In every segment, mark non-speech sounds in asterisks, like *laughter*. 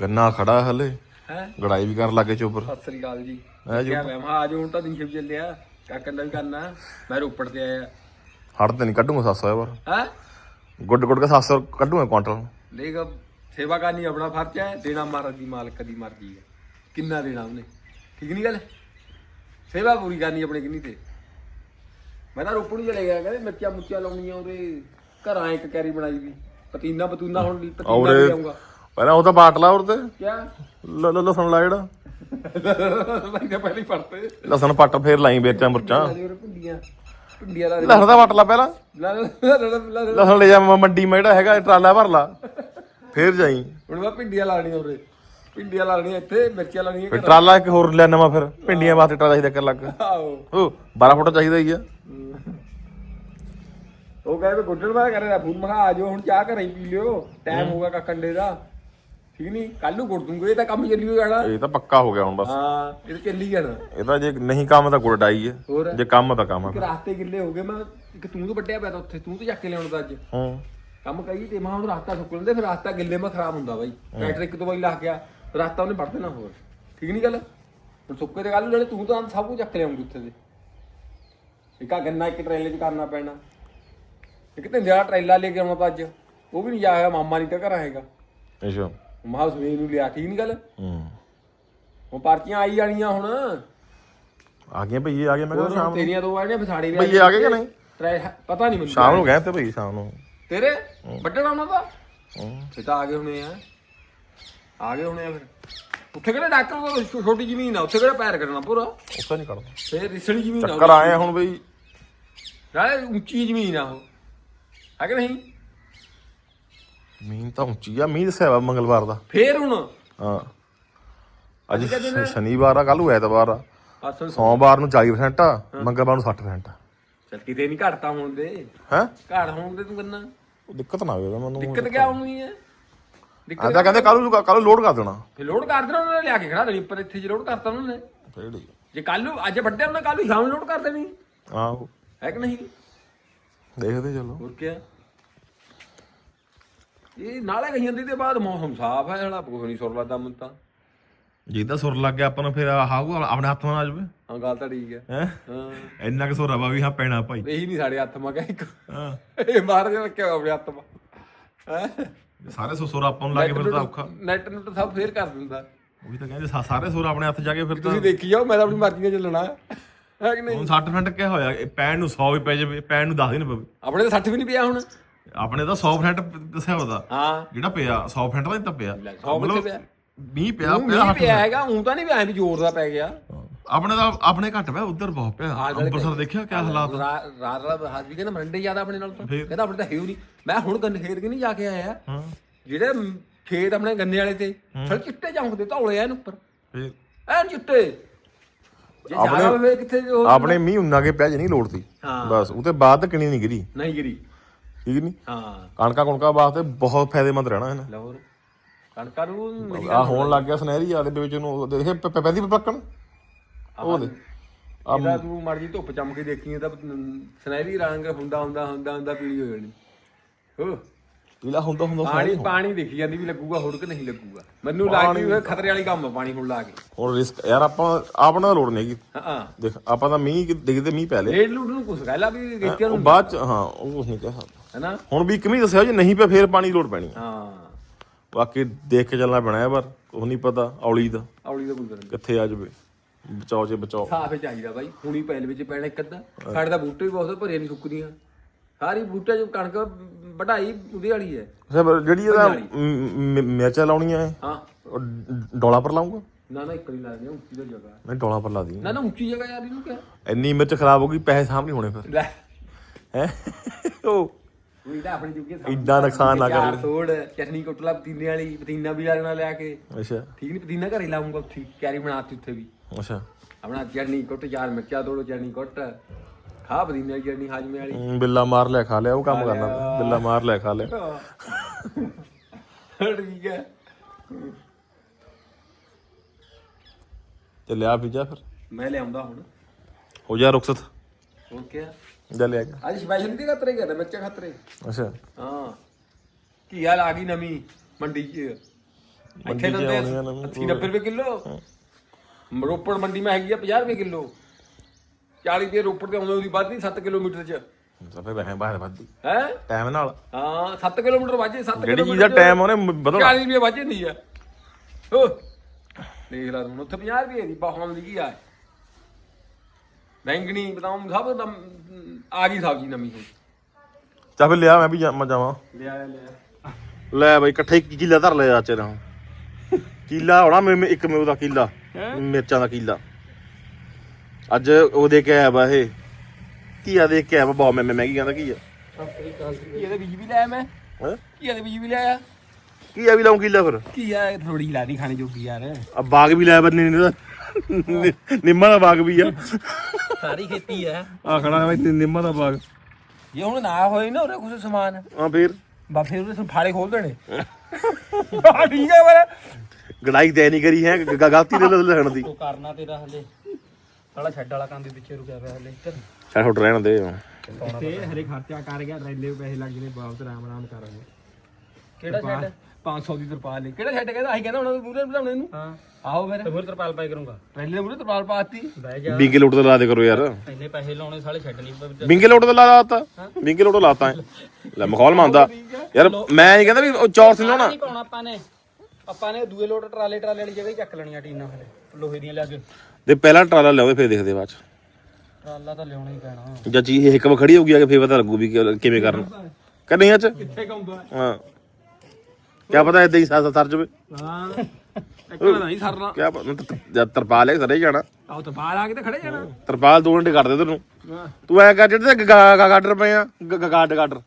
ਗੰਨਾ ਖੜਾ ਹਲੇ। ਹੈ? ਗੜਾਈ ਵੀ ਕਰਨ ਲੱਗੇ ਚੋਬਰ ਸਤਿ ਸ੍ਰੀ ਅਕਾਲ ਜੀ। ਹੈ ਜੀ ਕਿਆ ਮੈਂ ਹਾਂ ਆਜੋ ਹੁਣ ਤਾਂ ਦਿਨ ਸ਼ਿਵ ਚੱਲਿਆ। ਕਿਆ ਕਰਨਾ ਵੀ ਕਰਨਾ? ਮੈਂ ਰੋਪੜ ਤੇ ਆਇਆ। ਹੜ ਤੇ ਨਹੀਂ ਕੱਢੂਗਾ 700 ਵਾਰ ਹੈ? ਗੁੱਡ ਗੁੱਡ ਕੇ 700 ਕੱਢੂਗਾ ਕੁਆਂਟਲ। ਦੇਖ ਸੇਵਾ ਕਰਨੀ ਆਪਣਾ ਫਰਜ਼ ਹੈ ਦੇਣਾ ਮਹਾਰਾਜ ਦੀ ਮਾਲਕ ਦੀ ਮਰਜ਼ੀ ਹੈ। ਕਿੰਨਾ ਦੇਣਾ ਉਹਨੇ? ਠੀਕ ਨਹੀਂ ਗੱਲ? ਸੇਵਾ ਪੂਰੀ ਕਰਨੀ ਆਪਣੇ ਕਿੰਨੀ ਤੇ। ਮੈਂ ਤਾਂ ਰੋਪੜ ਨੂੰ ਚਲੇ ਗਿਆ ਕਹਿੰਦੇ ਮਿਰਚਾਂ ਮੁੱਚਾਂ ਲਾਉਣੀਆਂ ਉਹਦੇ। ਘਰਾਂ ਇੱਕ ਕੈਰੀ ਬਣਾਈ ਵੀ ਪਤੀਨਾ ਪਤੂਨਾ ਹੁਣ ਵੀ ਪਤੀਨਾ ਲੈ ਆਉਂਗਾ ਪਹਿਲਾਂ ਉਹ ਤਾਂ ਬਾਟ ਲਾ ਉਰਤੇ ਕਿਆ? ਲ ਲ ਲਸਣ ਲਾ ਜਿਹੜਾ। ਪਹਿਲਾਂ ਲਸਣ ਪੱਟ ਫੇਰ ਲਾਈ ਮਿਰਚਾਂ ਮੁਰਚਾਂ। ਭਿੰਡੀਆਂ। ਭਿੰਡੀਆਂ ਦਾ ਲਸਣ ਦਾ ਪੱਟ ਲਾ ਪਹਿਲਾਂ। ਲਸਣ ਲੈ ਜਾ ਮੰਡੀ ਮੈਂ ਜਿਹੜਾ ਹੈਗਾ ਟਰਾਲਾ ਭਰ ਲਾ। ਫੇਰ ਜਾਈ। ਹੁਣ ਮੈਂ ਭਿੰਡੀਆਂ ਲਾਣੀਆਂ ਉਰੇ। ਭਿੰਡੀਆਂ ਲਾਣੀਆਂ ਇੱਥੇ ਮਿਰਚਾਂ ਲਾਣੀਆਂ ਫਿਰ ਟਰਾਲਾ ਇੱਕ ਹੋਰ ਲੈ ਨਵਾਂ ਫਿਰ ਭਿੰਡੀਆਂ ਵਾਸਤੇ ਟਰਾਲਾ ਚਾਹੀਦਾ ਕਰ ਲੱਗ। ਆਓ ਉਹ 12 ਫੁੱਟ ਚਾਹੀਦਾ ਹੀ ਆ। ਉਹ ਕਹੇ ਵੀ ਗੁੱਡਣ ਮੈਂ ਕਰੇ ਫੋਨ ਮਖਾ ਆ ਜਾਓ ਹੁਣ ਚਾਹ ਘਰੇ ਪੀ ਲਿਓ। ਟਾਈਮ ਹੋਗਾ ਕੱਕੰਡੇ ਦਾ। ਠੀਕ ਨਹੀਂ ਕੱਲ ਨੂੰ ਗੁੱਡ ਦੂੰਗੇ ਇਹ ਤਾਂ ਕੰਮ ਚੱਲੀ ਹੋ ਜਾਣਾ। ਇਹ ਤਾਂ ਪੱਕਾ ਹੋ ਗਿਆ ਹੁਣ ਬਸ। ਹਾਂ ਇਹ ਤਾਂ ਚੱਲੀ ਜਾਣਾ। ਇਹ ਤਾਂ ਜੇ ਨਹੀਂ ਕੰਮ ਤਾਂ ਗੁੜ ਡਾਈ ਹੈ ਹੋਰ? ਜੇ ਕੰਮ ਤਾਂ ਕੰਮ ਇੱਕ ਹੈ ਰਾਸਤੇ ਗਿੱਲੇ ਹੋ ਗਏ ਮੈਂ ਇੱਕ ਤੂੰ ਤਾਂ ਵੱਡਿਆ ਪਿਆ ਤਾਂ ਉੱਥੇ ਤੂੰ ਤਾਂ ਚੱਕ ਕੇ ਲਿਆਉਣ ਦਾ ਅੱਜ। ਹੂੰ। ਕੰਮ ਕਹੀ ਤੇ ਮੈਂ ਹੁਣ ਰਾਸਤਾ ਸੁੱਕ ਲੈਂਦੇ ਫਿਰ ਰਾਸਤਾ ਗਿੱਲੇ ਮੈਂ ਖਰਾਬ ਹੁੰਦਾ ਬਾਈ। ਟਰੈਕਟਰ ਇੱਕ ਦੋ ਵਾਰੀ ਲਾ ਗਿਆ ਰਾਸਤਾ ਉਹਨੇ ਵੱਢ ਦੇਣਾ ਹੋਰ। ਠੀਕ ਨਹੀਂ ਗੱਲ? ਹੁਣ ਸੁੱਕੇ ਤੇ ਗੱਲ ਲੈਣੇ ਤੂੰ ਤਾਂ ਸਭ ਕੁਝ ਚੱਕ ਲਿਆਉਂਗੀ ਉੱਥੇ ਦੇ। ਇੱਕ ਆ ਗੰਨਾ ਇੱਕ ਟਰੇਲੇ 'ਚ ਕਰਨਾ ਪੈਣਾ। ਇੱਕ ਤੇ ਜਿਹੜਾ ਟਰੇਲਾ ਲੈ ਕੇ ਆਉਣਾ ਤਾਂ ਅੱਜ। ਉਹ ਵੀ ਨਹੀਂ ਜਾਇਆ ਮਾਮਾ ਨਹੀਂ ਤਾਂ ਘਰ ਆਏਗਾ ਅੱਛਾ। ਮਹਾ ਸਵੇਰ ਨੂੰ ਲਿਆ ਠੀਕ ਨਹੀਂ ਗੱਲ। ਹੂੰ। ਹੁਣ ਪਰਚੀਆਂ ਆਈ ਜਾਣੀਆਂ ਹੁਣ। ਆ ਗਏ ਭਈਏ ਆ ਗਏ ਮੈਂ ਕਿਹਾ ਸ਼ਾਮ ਤੇਰੀਆਂ ਦੋ ਆਣੀਆਂ ਫਸਾੜੀ ਨੇ ਭਈਏ ਆ ਗਏ ਕਿ ਨਹੀਂ? ਪਤਾ ਨਹੀਂ ਮੈਨੂੰ ਸ਼ਾਮ ਨੂੰ ਗਏ ਤੇ ਭਈ ਸ਼ਾਮ ਨੂੰ। ਤੇਰੇ? ਵੱਢਣਾ ਉਹਨਾਂ ਦਾ? ਹੂੰ। ਇਹ ਤਾਂ ਆ ਗਏ ਹੁਣੇ ਆ। ਆ ਗਏ ਹੁਣੇ ਆ ਫਿਰ। ਉੱਥੇ ਕਿਹੜਾ ਡਾਕਟਰ ਕੋਲ ਛੋ- ਛੋਟੀ ਜ਼ਮੀਨ ਆ ਉੱਥੇ ਕਿਹੜਾ ਪੈਰ ਕਰਨਾ ਪੂਰਾ? ਉੱਥੇ ਨਹੀਂ ਕਰਦਾ ਫੇਰ ਰਿਸਣੀ ਜ਼ਮੀਨ ਆ ਚੱਕਰ ਆਏ ਆ ਹੁਣ ਬਈ। ਨਾਲੇ ਉੱਚੀ ਜ਼ਮੀਨ ਆ ਉਹ। ਹੈ ਕਿ ਨਹੀਂ? ਮੀਂਹ ਤਾਂ ਉੱਚੀ ਆ ਮੀਂਹ ਦੱਸਿਆ ਵਾ ਮੰਗਲਵਾਰ ਦਾ। ਫੇਰ ਹੁਣ? ਹਾਂ। ਅੱਜ ਸ਼ਨੀਵਾਰ ਆ ਕੱਲ ਨੂੰ ਐਤਵਾਰ ਆ। ਅਸਲ ਸੋਮਵਾਰ ਨੂੰ 40% ਆ ਮੰਗਲਵਾਰ ਨੂੰ 60% ਆ। ਚੱਲ ਕਿਤੇ ਨਹੀਂ ਘਟਤਾ ਹੋਣ ਦੇ। ਹੈ? ਘੜ ਹੋਣ ਦੇ ਤੂੰ ਕੰਨਾ। ਦਿੱਕਤ ਨਾ ਆਵੇ ਮੈਨੂੰ ਦਿੱਕਤ ਕਿਆ ਹੋਣੀ ਹੈ ਦਿੱਕਤ ਕਹਿੰਦੇ ਕੱਲ ਨੂੰ ਕੱਲ ਲੋਡ ਕਰ ਦੇਣਾ। ਫੇ ਲੋਡ ਕਰ ਦੇਣਾ ਉਹਨਾਂ ਨੇ ਲਿਆ ਕੇ ਖੜਾ ਦੇਣੀ ਉੱਪਰ ਇੱਥੇ ਜੇ ਲੋਡ ਕਰਤਾ ਉਹਨਾਂ ਨੇ। ਫੇਰ ਠੀਕ ਜੇ ਕੱਲ ਨੂੰ ਅੱਜ ਵੱਡੇ ਉਹਨਾਂ ਕੱਲ ਨੂੰ ਸ਼ਾਮ ਨੂੰ ਲੋਡ ਕਰ ਦੇਣੀ। ਆ ਆਹੋ। ਹੈ ਕਿ ਨਹੀਂ? ਦੇਖਦੇ ਚਲੋ। ਹੋਰ ਕੀ ਇਹ ਨਾਲੇ ਕਹੀ ਜਾਂਦੀ ਤੇ ਬਾਅਦ ਮੌਸਮ ਸਾਫ਼ ਹੈ ਜਿਹੜਾ ਕੁਝ ਨਹੀਂ ਸੁਰ ਲੱਗਦਾ ਮੈਨੂੰ ਤਾਂ। ਜੇ ਤਾਂ ਸੁਰ ਲੱਗ ਗਿਆ ਆਪਾਂ ਨੂੰ ਫਿਰ ਆਹੂ ਆਪਣੇ ਹੱਥ ਨਾਲ ਆ ਜਾਵੇ ਹਾਂ ਗੱਲ ਤਾਂ ਠੀਕ ਹੈ? ਹੈ। ਇੰਨਾ ਕਿ ਸੁਰ ਆਵਾ ਵੀ ਹਾਂ ਪੈਣਾ ਭਾਈ। ਇਹੀ ਨਹੀਂ ਸਾਡੇ ਹੱਥ ਮਾ ਇੱਕ। ਹਾਂ। ਇਹ ਮਾਰ ਕੇ ਰੱਖਿਆ ਆਪਣੇ ਹੱਥ ਮਾ। ਸਾਰੇ ਸੁਰ ਆਪਾਂ ਨੂੰ ਲੱਗੇ ਫਿਰ ਤਾਂ ਔਖਾ। ਨੈਟ ਨੁੱਟ ਸਭ ਫੇਰ ਕਰ ਦਿੰਦਾ। ਉਹ ਵੀ ਤਾਂ ਕਹਿੰਦੇ ਸਾਰੇ ਸੁਰ ਆਪਣੇ ਹੱਥ ਜਾ ਕੇ ਫਿਰ ਤਾਂ ਤੁਸੀਂ ਦੇਖੀ ਜਾਓ ਮੈਂ ਤਾਂ ਆਪਣੀ ਮਰਜ਼ੀ ਨਾਲ ਚੱਲਣਾ। ਹੈ ਕਿ ਨਹੀਂ? ਹੁਣ 60% ਕਿਆ ਹੋਇਆ? ਇਹ ਪੈਣ ਨੂੰ 100 ਵੀ ਪੈ ਜਾਵੇ ਪੈਣ ਨੂੰ 10 ਦਿਨ ਪਵੇ। ਆਪਣੇ ਤਾਂ 60 ਵੀ ਨਹੀਂ ਪਿਆ ਹੁਣ। ਆਪਣੇ ਤਾਂ 100% ਦੱਸਿਆ ਉਹਦਾ। ਹਾਂ। ਜਿਹੜਾ ਪਿਆ 100% ਦਾ ਹੀ ਤਾਂ ਪਿਆ। 100 ਕਿੱਥੇ ਪਿਆ? ਮੀਂਹ ਪਿਆ ਉਹ ਪਿਆ ਮੀਂਹ ਪਿਆ ਹੈਗਾ ਉਂ ਤਾਂ ਨਹੀਂ ਪਿਆ ਵੀ ਜ਼ੋਰ ਦਾ ਪੈ ਗਿਆ। ਆਪਣੇ ਦਾ ਆਪਣੇ ਘੱਟ ਪਿਆ ਉਧਰ ਬਹੁਤ ਪਿਆ। ਅੰਮ੍ਰਿਤਸਰ ਦੇਖਿਆ ਕਿਆ ਹਾਲਾਤ ਰਾ- ਰਾਤ ਰਾਤ ਹਾਜ ਵੀ ਕਹਿੰਦਾ ਮਰੰਡੇ ਜ਼ਿਆਦਾ ਆਪਣੇ ਨਾਲ ਤਾਂ। ਫੇਰ? ਕਹਿੰਦਾ ਆਪਣੇ ਤਾਂ ਹੈ ਹੀ ਨਹੀਂ। ਮੈਂ ਹੁਣ ਗੰਨੇ ਖੇਤ ਕਿ ਨਹੀਂ ਜਾ ਕੇ ਆਇਆ? ਹਾਂ। ਜਿਹੜੇ ਮ- ਖੇਤ ਆਪਣੇ ਗੰਨੇ ਵਾਲੇ ਤੇ ਫਿਰ ਚਿੱਟੇ ਚੌਂਕਦੇ ਧੌਲੇ ਐਨ ਉੱਪਰ। ਫਿਰ? ਐਨ ਚਿੱਟੇ। ਜੇ ਹੋਵੇ ਕਿੱਥੇ ਉਹ ਆਪਣੇ ਮੀਂਹ ਉਨਾ ਕੇ ਪਿਆ ਜੇ ਨਹੀਂ ਲੋੜ ਸੀ। ਹਾਂ। ਬਸ ਉਤੇ ਬਾਅਦ ਕਿਣੀ ਨਹੀਂ ਗਿਰੀ। ਨਹੀਂ ਗਿਰੀ। ਠੀਕ ਨਹੀਂ ਹਾਂ। ਕਣਕਾਂ ਕੁਣਕਾਂ ਵਾਸਤੇ ਬਹੁਤ ਫਾਇਦੇਮੰਦ ਰਹਿਣਾ ਇਹਨੇ। ਲਾਹੌਰ। ਕਣਕਾਂ ਨੂੰ ਮੇਰੀ ਆ ਹੋਣ ਲੱਗ ਗਿਆ ਸੁਨਹਿਰੀ ਵਾਲੇ ਦੇ ਵਿੱਚ ਨੂੰ ਉਹ ਦੇਖੇ ਪੈਂਦੀ ਪੱਕਣ? ਉਹ ਦੇ। ਇਹਦਾ ਤੂੰ ਮਰਜ਼ੀ ਧੁੱਪ ਚਮਕ ਕੇ ਦੇਖੀ ਤਾਂ ਸੁਨਹਿਰੀ ਰੰਗ ਹੁੰਦਾ ਹੁੰਦਾ ਹੁੰਦਾ ਹੁੰਦਾ ਪੀਲੀ ਹੋ ਜਾਣੀ। ਹੋ। ਪੀਲਾ ਹੁੰਦਾ ਹੁੰਦਾ ਪਾਣੀ ਪਾਣੀ ਦਿਖੀ ਜਾਂਦੀ ਵੀ ਲੱਗੂਗਾ ਹੋਰ ਕਿ ਨਹੀਂ ਲੱਗੂਗਾ। ਮੈਨੂੰ ਲੱਗਦੀ ਵੀ ਖਤਰੇ ਵਾਲੀ ਕੰਮ ਆ ਪਾਣੀ ਹੁਣ ਲਾ ਕੇ। ਹੁਣ ਰਿਸਕ ਯਾਰ ਆਪਾਂ ਆਪਣਾ ਲੋੜ ਨਹੀਂ ਹੈਗੀ। ਹਾਂ ਹਾਂ। ਦੇਖ ਆਪਾਂ ਤਾਂ ਮੀਂਹ ਦੇਖਦੇ ਮੀਂਹ ਪੈ ਲੇ ਰੇਡ ਲੂਟ ਨੂੰ ਕੁਛ ਕਹਿਲਾ ਵੀ ਰੇਤਿਆਂ ਨੂੰ ਬਾਅਦ ਚ ਹਾਂ ਉਹ ਨਹੀਂ ਕਹਿ ਸਕਦਾ। ਹੈਨਾ? ਹੁਣ ਵੀ ਇੱਕ ਮੀਂਹ ਦੱਸਿਆ ਜੇ ਨਹੀਂ ਪਿਆ ਫੇਰ ਪਾਣੀ ਲੋੜ ਪੈਣੀ ਆ। ਹਾਂ। ਬਾਕੀ ਦੇਖ ਕੇ ਚੱਲਣਾ ਪੈਣਾ ਹੈ ਪਰ ਉਹ ਨਹੀਂ ਪਤਾ ਔਲੀ ਦਾ। ਔਲੀ ਦਾ ਕੋਈ ਕਿੱਥੇ ਆ ਜਾਵੇ ਬਚਾਓ ਜੇ ਬਚਾਓ। ਸਾਫ਼ ਹੀ ਚਾਹੀਦਾ ਬਾਈ ਹੁਣੀ ਪੈਲ ਵਿੱਚ ਪੈਣਾ ਇੱਕ ਅੱਧਾ। ਸਾਡੇ ਦਾ ਬੂਟੇ ਵੀ ਬਹੁਤ ਭਰੇ ਨਹੀਂ ਸੁੱਕਦੀਆਂ। ਸਾਰੀ ਬੂਟੇ ਚ ਕਣਕ ਵਢਾਈ ਉਹਦੇ ਵਾਲੀ ਹੈ। ਸਰ ਜਿਹੜੀ ਇਹਦਾ ਮ- ਮ- ਮਿਰਚਾਂ ਲਾਉਣੀਆਂ ਹੈ ਹਾਂ। ਉਹ ਡੋਲਾ ਪਰ ਲਾਉਂਗਾ ਨਾ ਨਾ ਇੱਕ ਨਹੀਂ ਲੱਗਦੀ ਉੱਚੀ ਦਾ ਜਗ੍ਹਾ। ਨਹੀਂ ਡੋਲਾ ਪਰ ਲਾ ਦੀ ਨਾ ਨਾ ਉੱਚੀ ਜਗ੍ਹਾ ਯਾਰ ਇਹਨੂੰ ਕਿਹਾ। ਇੰਨੀ ਮਿਰਚ ਖਰਾਬ ਹੋ ਗਈ ਪੈਸੇ ਸਾਹਮਣੇ ਹੋਣੇ ਫਿਰ। ਲੈ। ਹੈ? ਉਹ ਉਹ ਇਹਦਾ ਆਪਣੀ ਜੁਗੇ ਇੱਡਾ ਨੁਕਸਾਨ ਨਾ ਕਰ ਲੈ ਤੋੜ ਚਟਨੀ ਕੁੱਟਲਾ ਪਤੀਨੇ ਵਾਲੀ ਪਤੀਨਾ ਵੀ ਲੈਣਾ ਲਿਆ ਕੇ। ਅੱਛਾ। ਠੀਕ ਨਹੀਂ ਪਤੀਨਾ ਘਰੇ ਲਾਉਂਗਾ ਉੱਥੇ ਕੈਰੀ ਬਣਾਤੀ ਉੱਥੇ ਵੀ। ਅੱਛਾ। ਆਪਣਾ ਚਟਨੀ ਕੁੱਟ ਚਾਰ ਮਿਰਚਾਂ ਤੋੜੋ ਚਟਨੀ ਕੁੱਟ। ਖਾ ਪਤੀਨੇ ਵਾਲੀ ਚਟਨੀ ਹਾਜਮੇ ਵਾਲੀ। ਹਮ, ਬਿੱਲਾ ਮਾਰ ਲਿਆ ਖਾ ਲਿਆ ਉਹ ਕੰਮ ਕਰਨਾ। ਤਾਂ। ਬਿੱਲਾ ਮਾਰ ਲਿਆ ਖਾ ਲਿਆ। ਠੀਕ ਹੈ। ਤੇ ਲਿਆ ਵੀ ਜਾ ਫਿਰ? ਮੈਂ ਲਿਆਉਂਦਾ ਹੁਣ। ਹੋ ਜਾ ਰੁਖਸਤ। ਹੋਰ ਕੀ ਜਾ ਲਿਆ ਜਾ ਅੱਜ ਸਪੈਸ਼ਲ ਦੀ ਖਤਰੇ ਗਿਆ ਮਿਰਚਾਂ ਖਤਰੇ। ਅੱਛਾ। ਹਾਂ। ਕੀ ਹਾਲ ਆ ਗਈ ਨਵੀਂ ਮੰਡੀ 'ਚ? ਇੱਥੇ 'ਚ ਦਿੰਦੇ ਆਉਣੀਆਂ ਨਵੀਂ। 80 90 ਰੁਪਏ ਕਿਲੋ। ਰੋਪੜ ਮੰਡੀ ਮੈਂ ਹੈਗੀ ਆ 50 ਰੁਪਏ ਕਿਲੋ। 40 ਰੁਪਏ ਰੋਪੜ ਤੇ ਆਉਂਦੇ ਉਹਦੀ ਵੱਧ ਨਹੀਂ 7 ਕਿਲੋਮੀਟਰ ਚ। ਫੇ ਬਹਿ ਬਾਹਰ ਵੱਧਦੀ। ਹੈ? ਟਾਈਮ ਨਾਲ। ਹਾਂ 7 ਕਿਲੋਮੀਟਰ ਵਾਜੇ 7 ਜਿਹੜੀ ਚੀਜ਼ ਦਾ ਟਾਈਮ ਉਹਨੇ ਬਦਲਣਾ 40 ਰੁਪਏ ਵਾਜੇ ਨਹੀਂ ਆ। ਹੋ ਦੇਖ ਲੈ ਤੂੰ ਉੱਥੇ 50 ਰੁਪਏ ਦੀ ਬਾਹਾਂ ਦੀ ਕੀ ਆ? ਬੈਂਗਣੀ ਬਦਾਮ ਸਭ ਨਮ- ਆ ਗਈ ਸਬਜ਼ੀ ਨਵੀਂ। ਹੁਣ ਚੱਲ ਫੇ ਲਿਆ ਮੈਂ ਵੀ ਜਾ- ਮੈਂ ਜਾਵਾਂ। ਲਿਆ ਲਿਆ ਲੈ ਬਈ ਇਕੱਠੇ ਇੱਕ ਕਿੱਲਾ ਧਰ ਲਿਆ ਚਾਚੇ ਨਾਲ ਕਿੱਲਾ ਹੋਣਾ ਮੇ ਇੱਕ ਮੇੂ ਦਾ ਕਿੱਲਾ ਮਿਰਚਾਂ ਦਾ ਕਿੱਲਾ। ਅੱਜ ਉਹ ਦੇ ਕੇ ਆਇਆ ਵਾ ਇਹ। ਘੀਆ ਦੇ ਕੇ ਆਇਆ ਵਾ ਬਹੁਤ ਮੈਂ ਮੈਂ ਕੀ ਕਹਿੰਦਾ ਘੀਆ ਕੀ ਇਹਦੇ ਬੀਜ ਵੀ ਲਿਆ ਮੈਂ? ਹੈ? ਕੀ ਇਹਦੇ ਬੀਜ ਵੀ ਲਿਆ ਘੀਆ ਵੀ ਲਾਉਂ ਕਿੱਲਾ ਫਿਰ? ਕੀ ਆ ਥੋੜੀ ਲਾਦੀ ਖਾਣੀ ਜੋਗੀ ਯਾਰ। ਆ ਬਾਗ ਵੀ ਲਾਇਆ ਬੰਨੇ ਨੇ ਨਿੰਮਾ ਦਾ ਬਾਗ ਵੀ ਆ। ਸਾਰੀ ਖੇਤੀ ਆ। ਆ ਖੜਾ ਹੈ ਬਈ ਨਿੰਮਾ ਦਾ ਬਾਗ। ਜੇ ਹੁਣ ਨਾ ਹੋਏ ਨਾ ਉਹਦੇ ਕੁਝ ਸਮਾਨ। ਆ ਫੇਰ? ਬਾ ਫਿਰ ਉਹਦੇ ਫਾੜੇ ਖੋਲ ਦੇਣੇ। ਹਾਂ। ਠੀਕ ਹੈ ਪਰ ਗੜਾਈ ਤੈ ਨਹੀਂ ਕਰੀ ਹੈ ਗਲਤੀ ਦੇ ਲੈਣ ਦੀ। ਉਹ ਕਰਨਾ ਤੇਰਾ ਹਲੇ। ਸਾਲਾ ਛੱਡ ਵਾਲਾ ਕੰਮ ਦੇ ਪਿੱਛੇ ਰੁਕਿਆ ਪਿਆ ਹਲੇ ਛੱਡ ਛੁੱਟ ਰਹਿਣ ਦੇ। ਤੇ ਹਰੇ ਖਰਚਾ ਕਰ ਗਿਆ ਰੈਲੇ ਪੈਸੇ ਲੱਗ ਜਨੇ ਬਾਪ ਰਾਮ ਰਾਮ ਕਰਾਂਗੇ। ਕਿਹੜਾ ਛੱਡ 500 ਦੀ ਤਰਪਾਲ ਲਈ। ਕਿਹੜਾ ਛੱਡ ਕਹਿੰਦਾ? ਆਹੀ ਕਹਿੰਦਾ ਹੁਣ ਪੂਰੇ ਬਣਾਉਣੇ ਨੂੰ। ਹਾਂ। ਆਓ ਫਿਰ। ਤੇ ਹੋਰ ਤਰਪਾਲ ਪਾਈ ਕਰੂੰਗਾ। ਰੈਲੇ ਦੇ ਮੂਰੇ ਤਰਪਾਲ ਪਾਤੀ। ਬਹਿ ਜਾ। ਬਿੰਗੇ ਲੋਟ ਤੇ ਲਾ ਦੇ ਕਰੋ ਯਾਰ। ਇੰਨੇ ਪੈਸੇ ਲਾਉਣੇ ਸਾਲੇ ਛੱਡ ਨਹੀਂ ਬਿੰਗੇ ਲੋਟ ਤੇ ਲਾ ਲਾਤਾ ਬਿੰਗੇ ਲੋਟ ਲਾਤਾ ਹੈ। ਲੈ ਮਖੌਲ ਮੰਨਦਾ। ਯਾਰ ਮੈਂ ਨਹੀਂ ਕਹਿੰਦਾ ਵੀ ਉਹ ਚੌਰ ਸੀ ਲਾਉਣਾ। ਨਹੀਂ ਪਾਉਣਾ ਆਪਾਂ ਨੇ। ਆਪਾਂ ਨੇ ਦੂਏ ਲੋਟ ਟਰਾਲੇ ਟਰਾਲੇ ਵਾਲੀ ਜਗ੍ਹਾ ਹੀ ਚੱਕ ਲੈਣੀਆਂ ਟੀਨਾਂ ਹਲੇ ਲੋਹੇ ਦੀਆਂ ਲੱਗ ਤੇ ਪਹਿਲਾਂ ਟਰਾਲਾ ਲਿਆਉਂਦੇ ਫੇਰ ਦੇਖਦੇ ਬਾਅਦ ਚ। ਟਰਾਲਾ ਤਾਂ ਲਿਆਉਣਾ ਹੀ ਪੈਣਾ। ਜਦ ਚੀਜ਼ ਇਹ ਇੱਕ ਵਾਰ ਖੜੀ ਹੋ ਗਈ ਆ ਕੇ ਫੇਰ ਪਤਾ ਲੱਗੂ ਵੀ ਕਿ- ਕਿਵੇਂ ਕਰਨਾ। ਕਿ ਨਹੀਂ ਅੱਜ ਕਿੱਥੇ ਕਾਉਂਦਾ ਹਾਂ। ਕਿਆ ਪਤਾ ਏਦਾਂ ਹੀ ਸਰ ਸਰ ਜਵੇ। ਹਾਂ। ਇੱਕਲਾ ਨਹੀਂ ਸਰਨਾ। ਕਿਆ ਪਤਾ ਤ- ਜਦ ਤਰਪਾਲ ਹੈ ਸਰੇ ਹੀ ਜਾਣਾ। ਆਓ ਤਰਪਾਲ ਆ ਕੇ ਤੇ ਖੜੇ ਜਾਣਾ। ਤਰਪਾਲ ਦੋ ਘੰਟੇ ਕੱਢ ਦੇ ਤੈਨੂੰ। ਤੂੰ ਐ ਕਰ ਜਿਹੜੇ ਤੇ ਗਾ- ਗਾ- ਗਾਡਰ ਪਏ ਆ ਗ- ਗ- ਗਾਡ ਗਾਡਰ।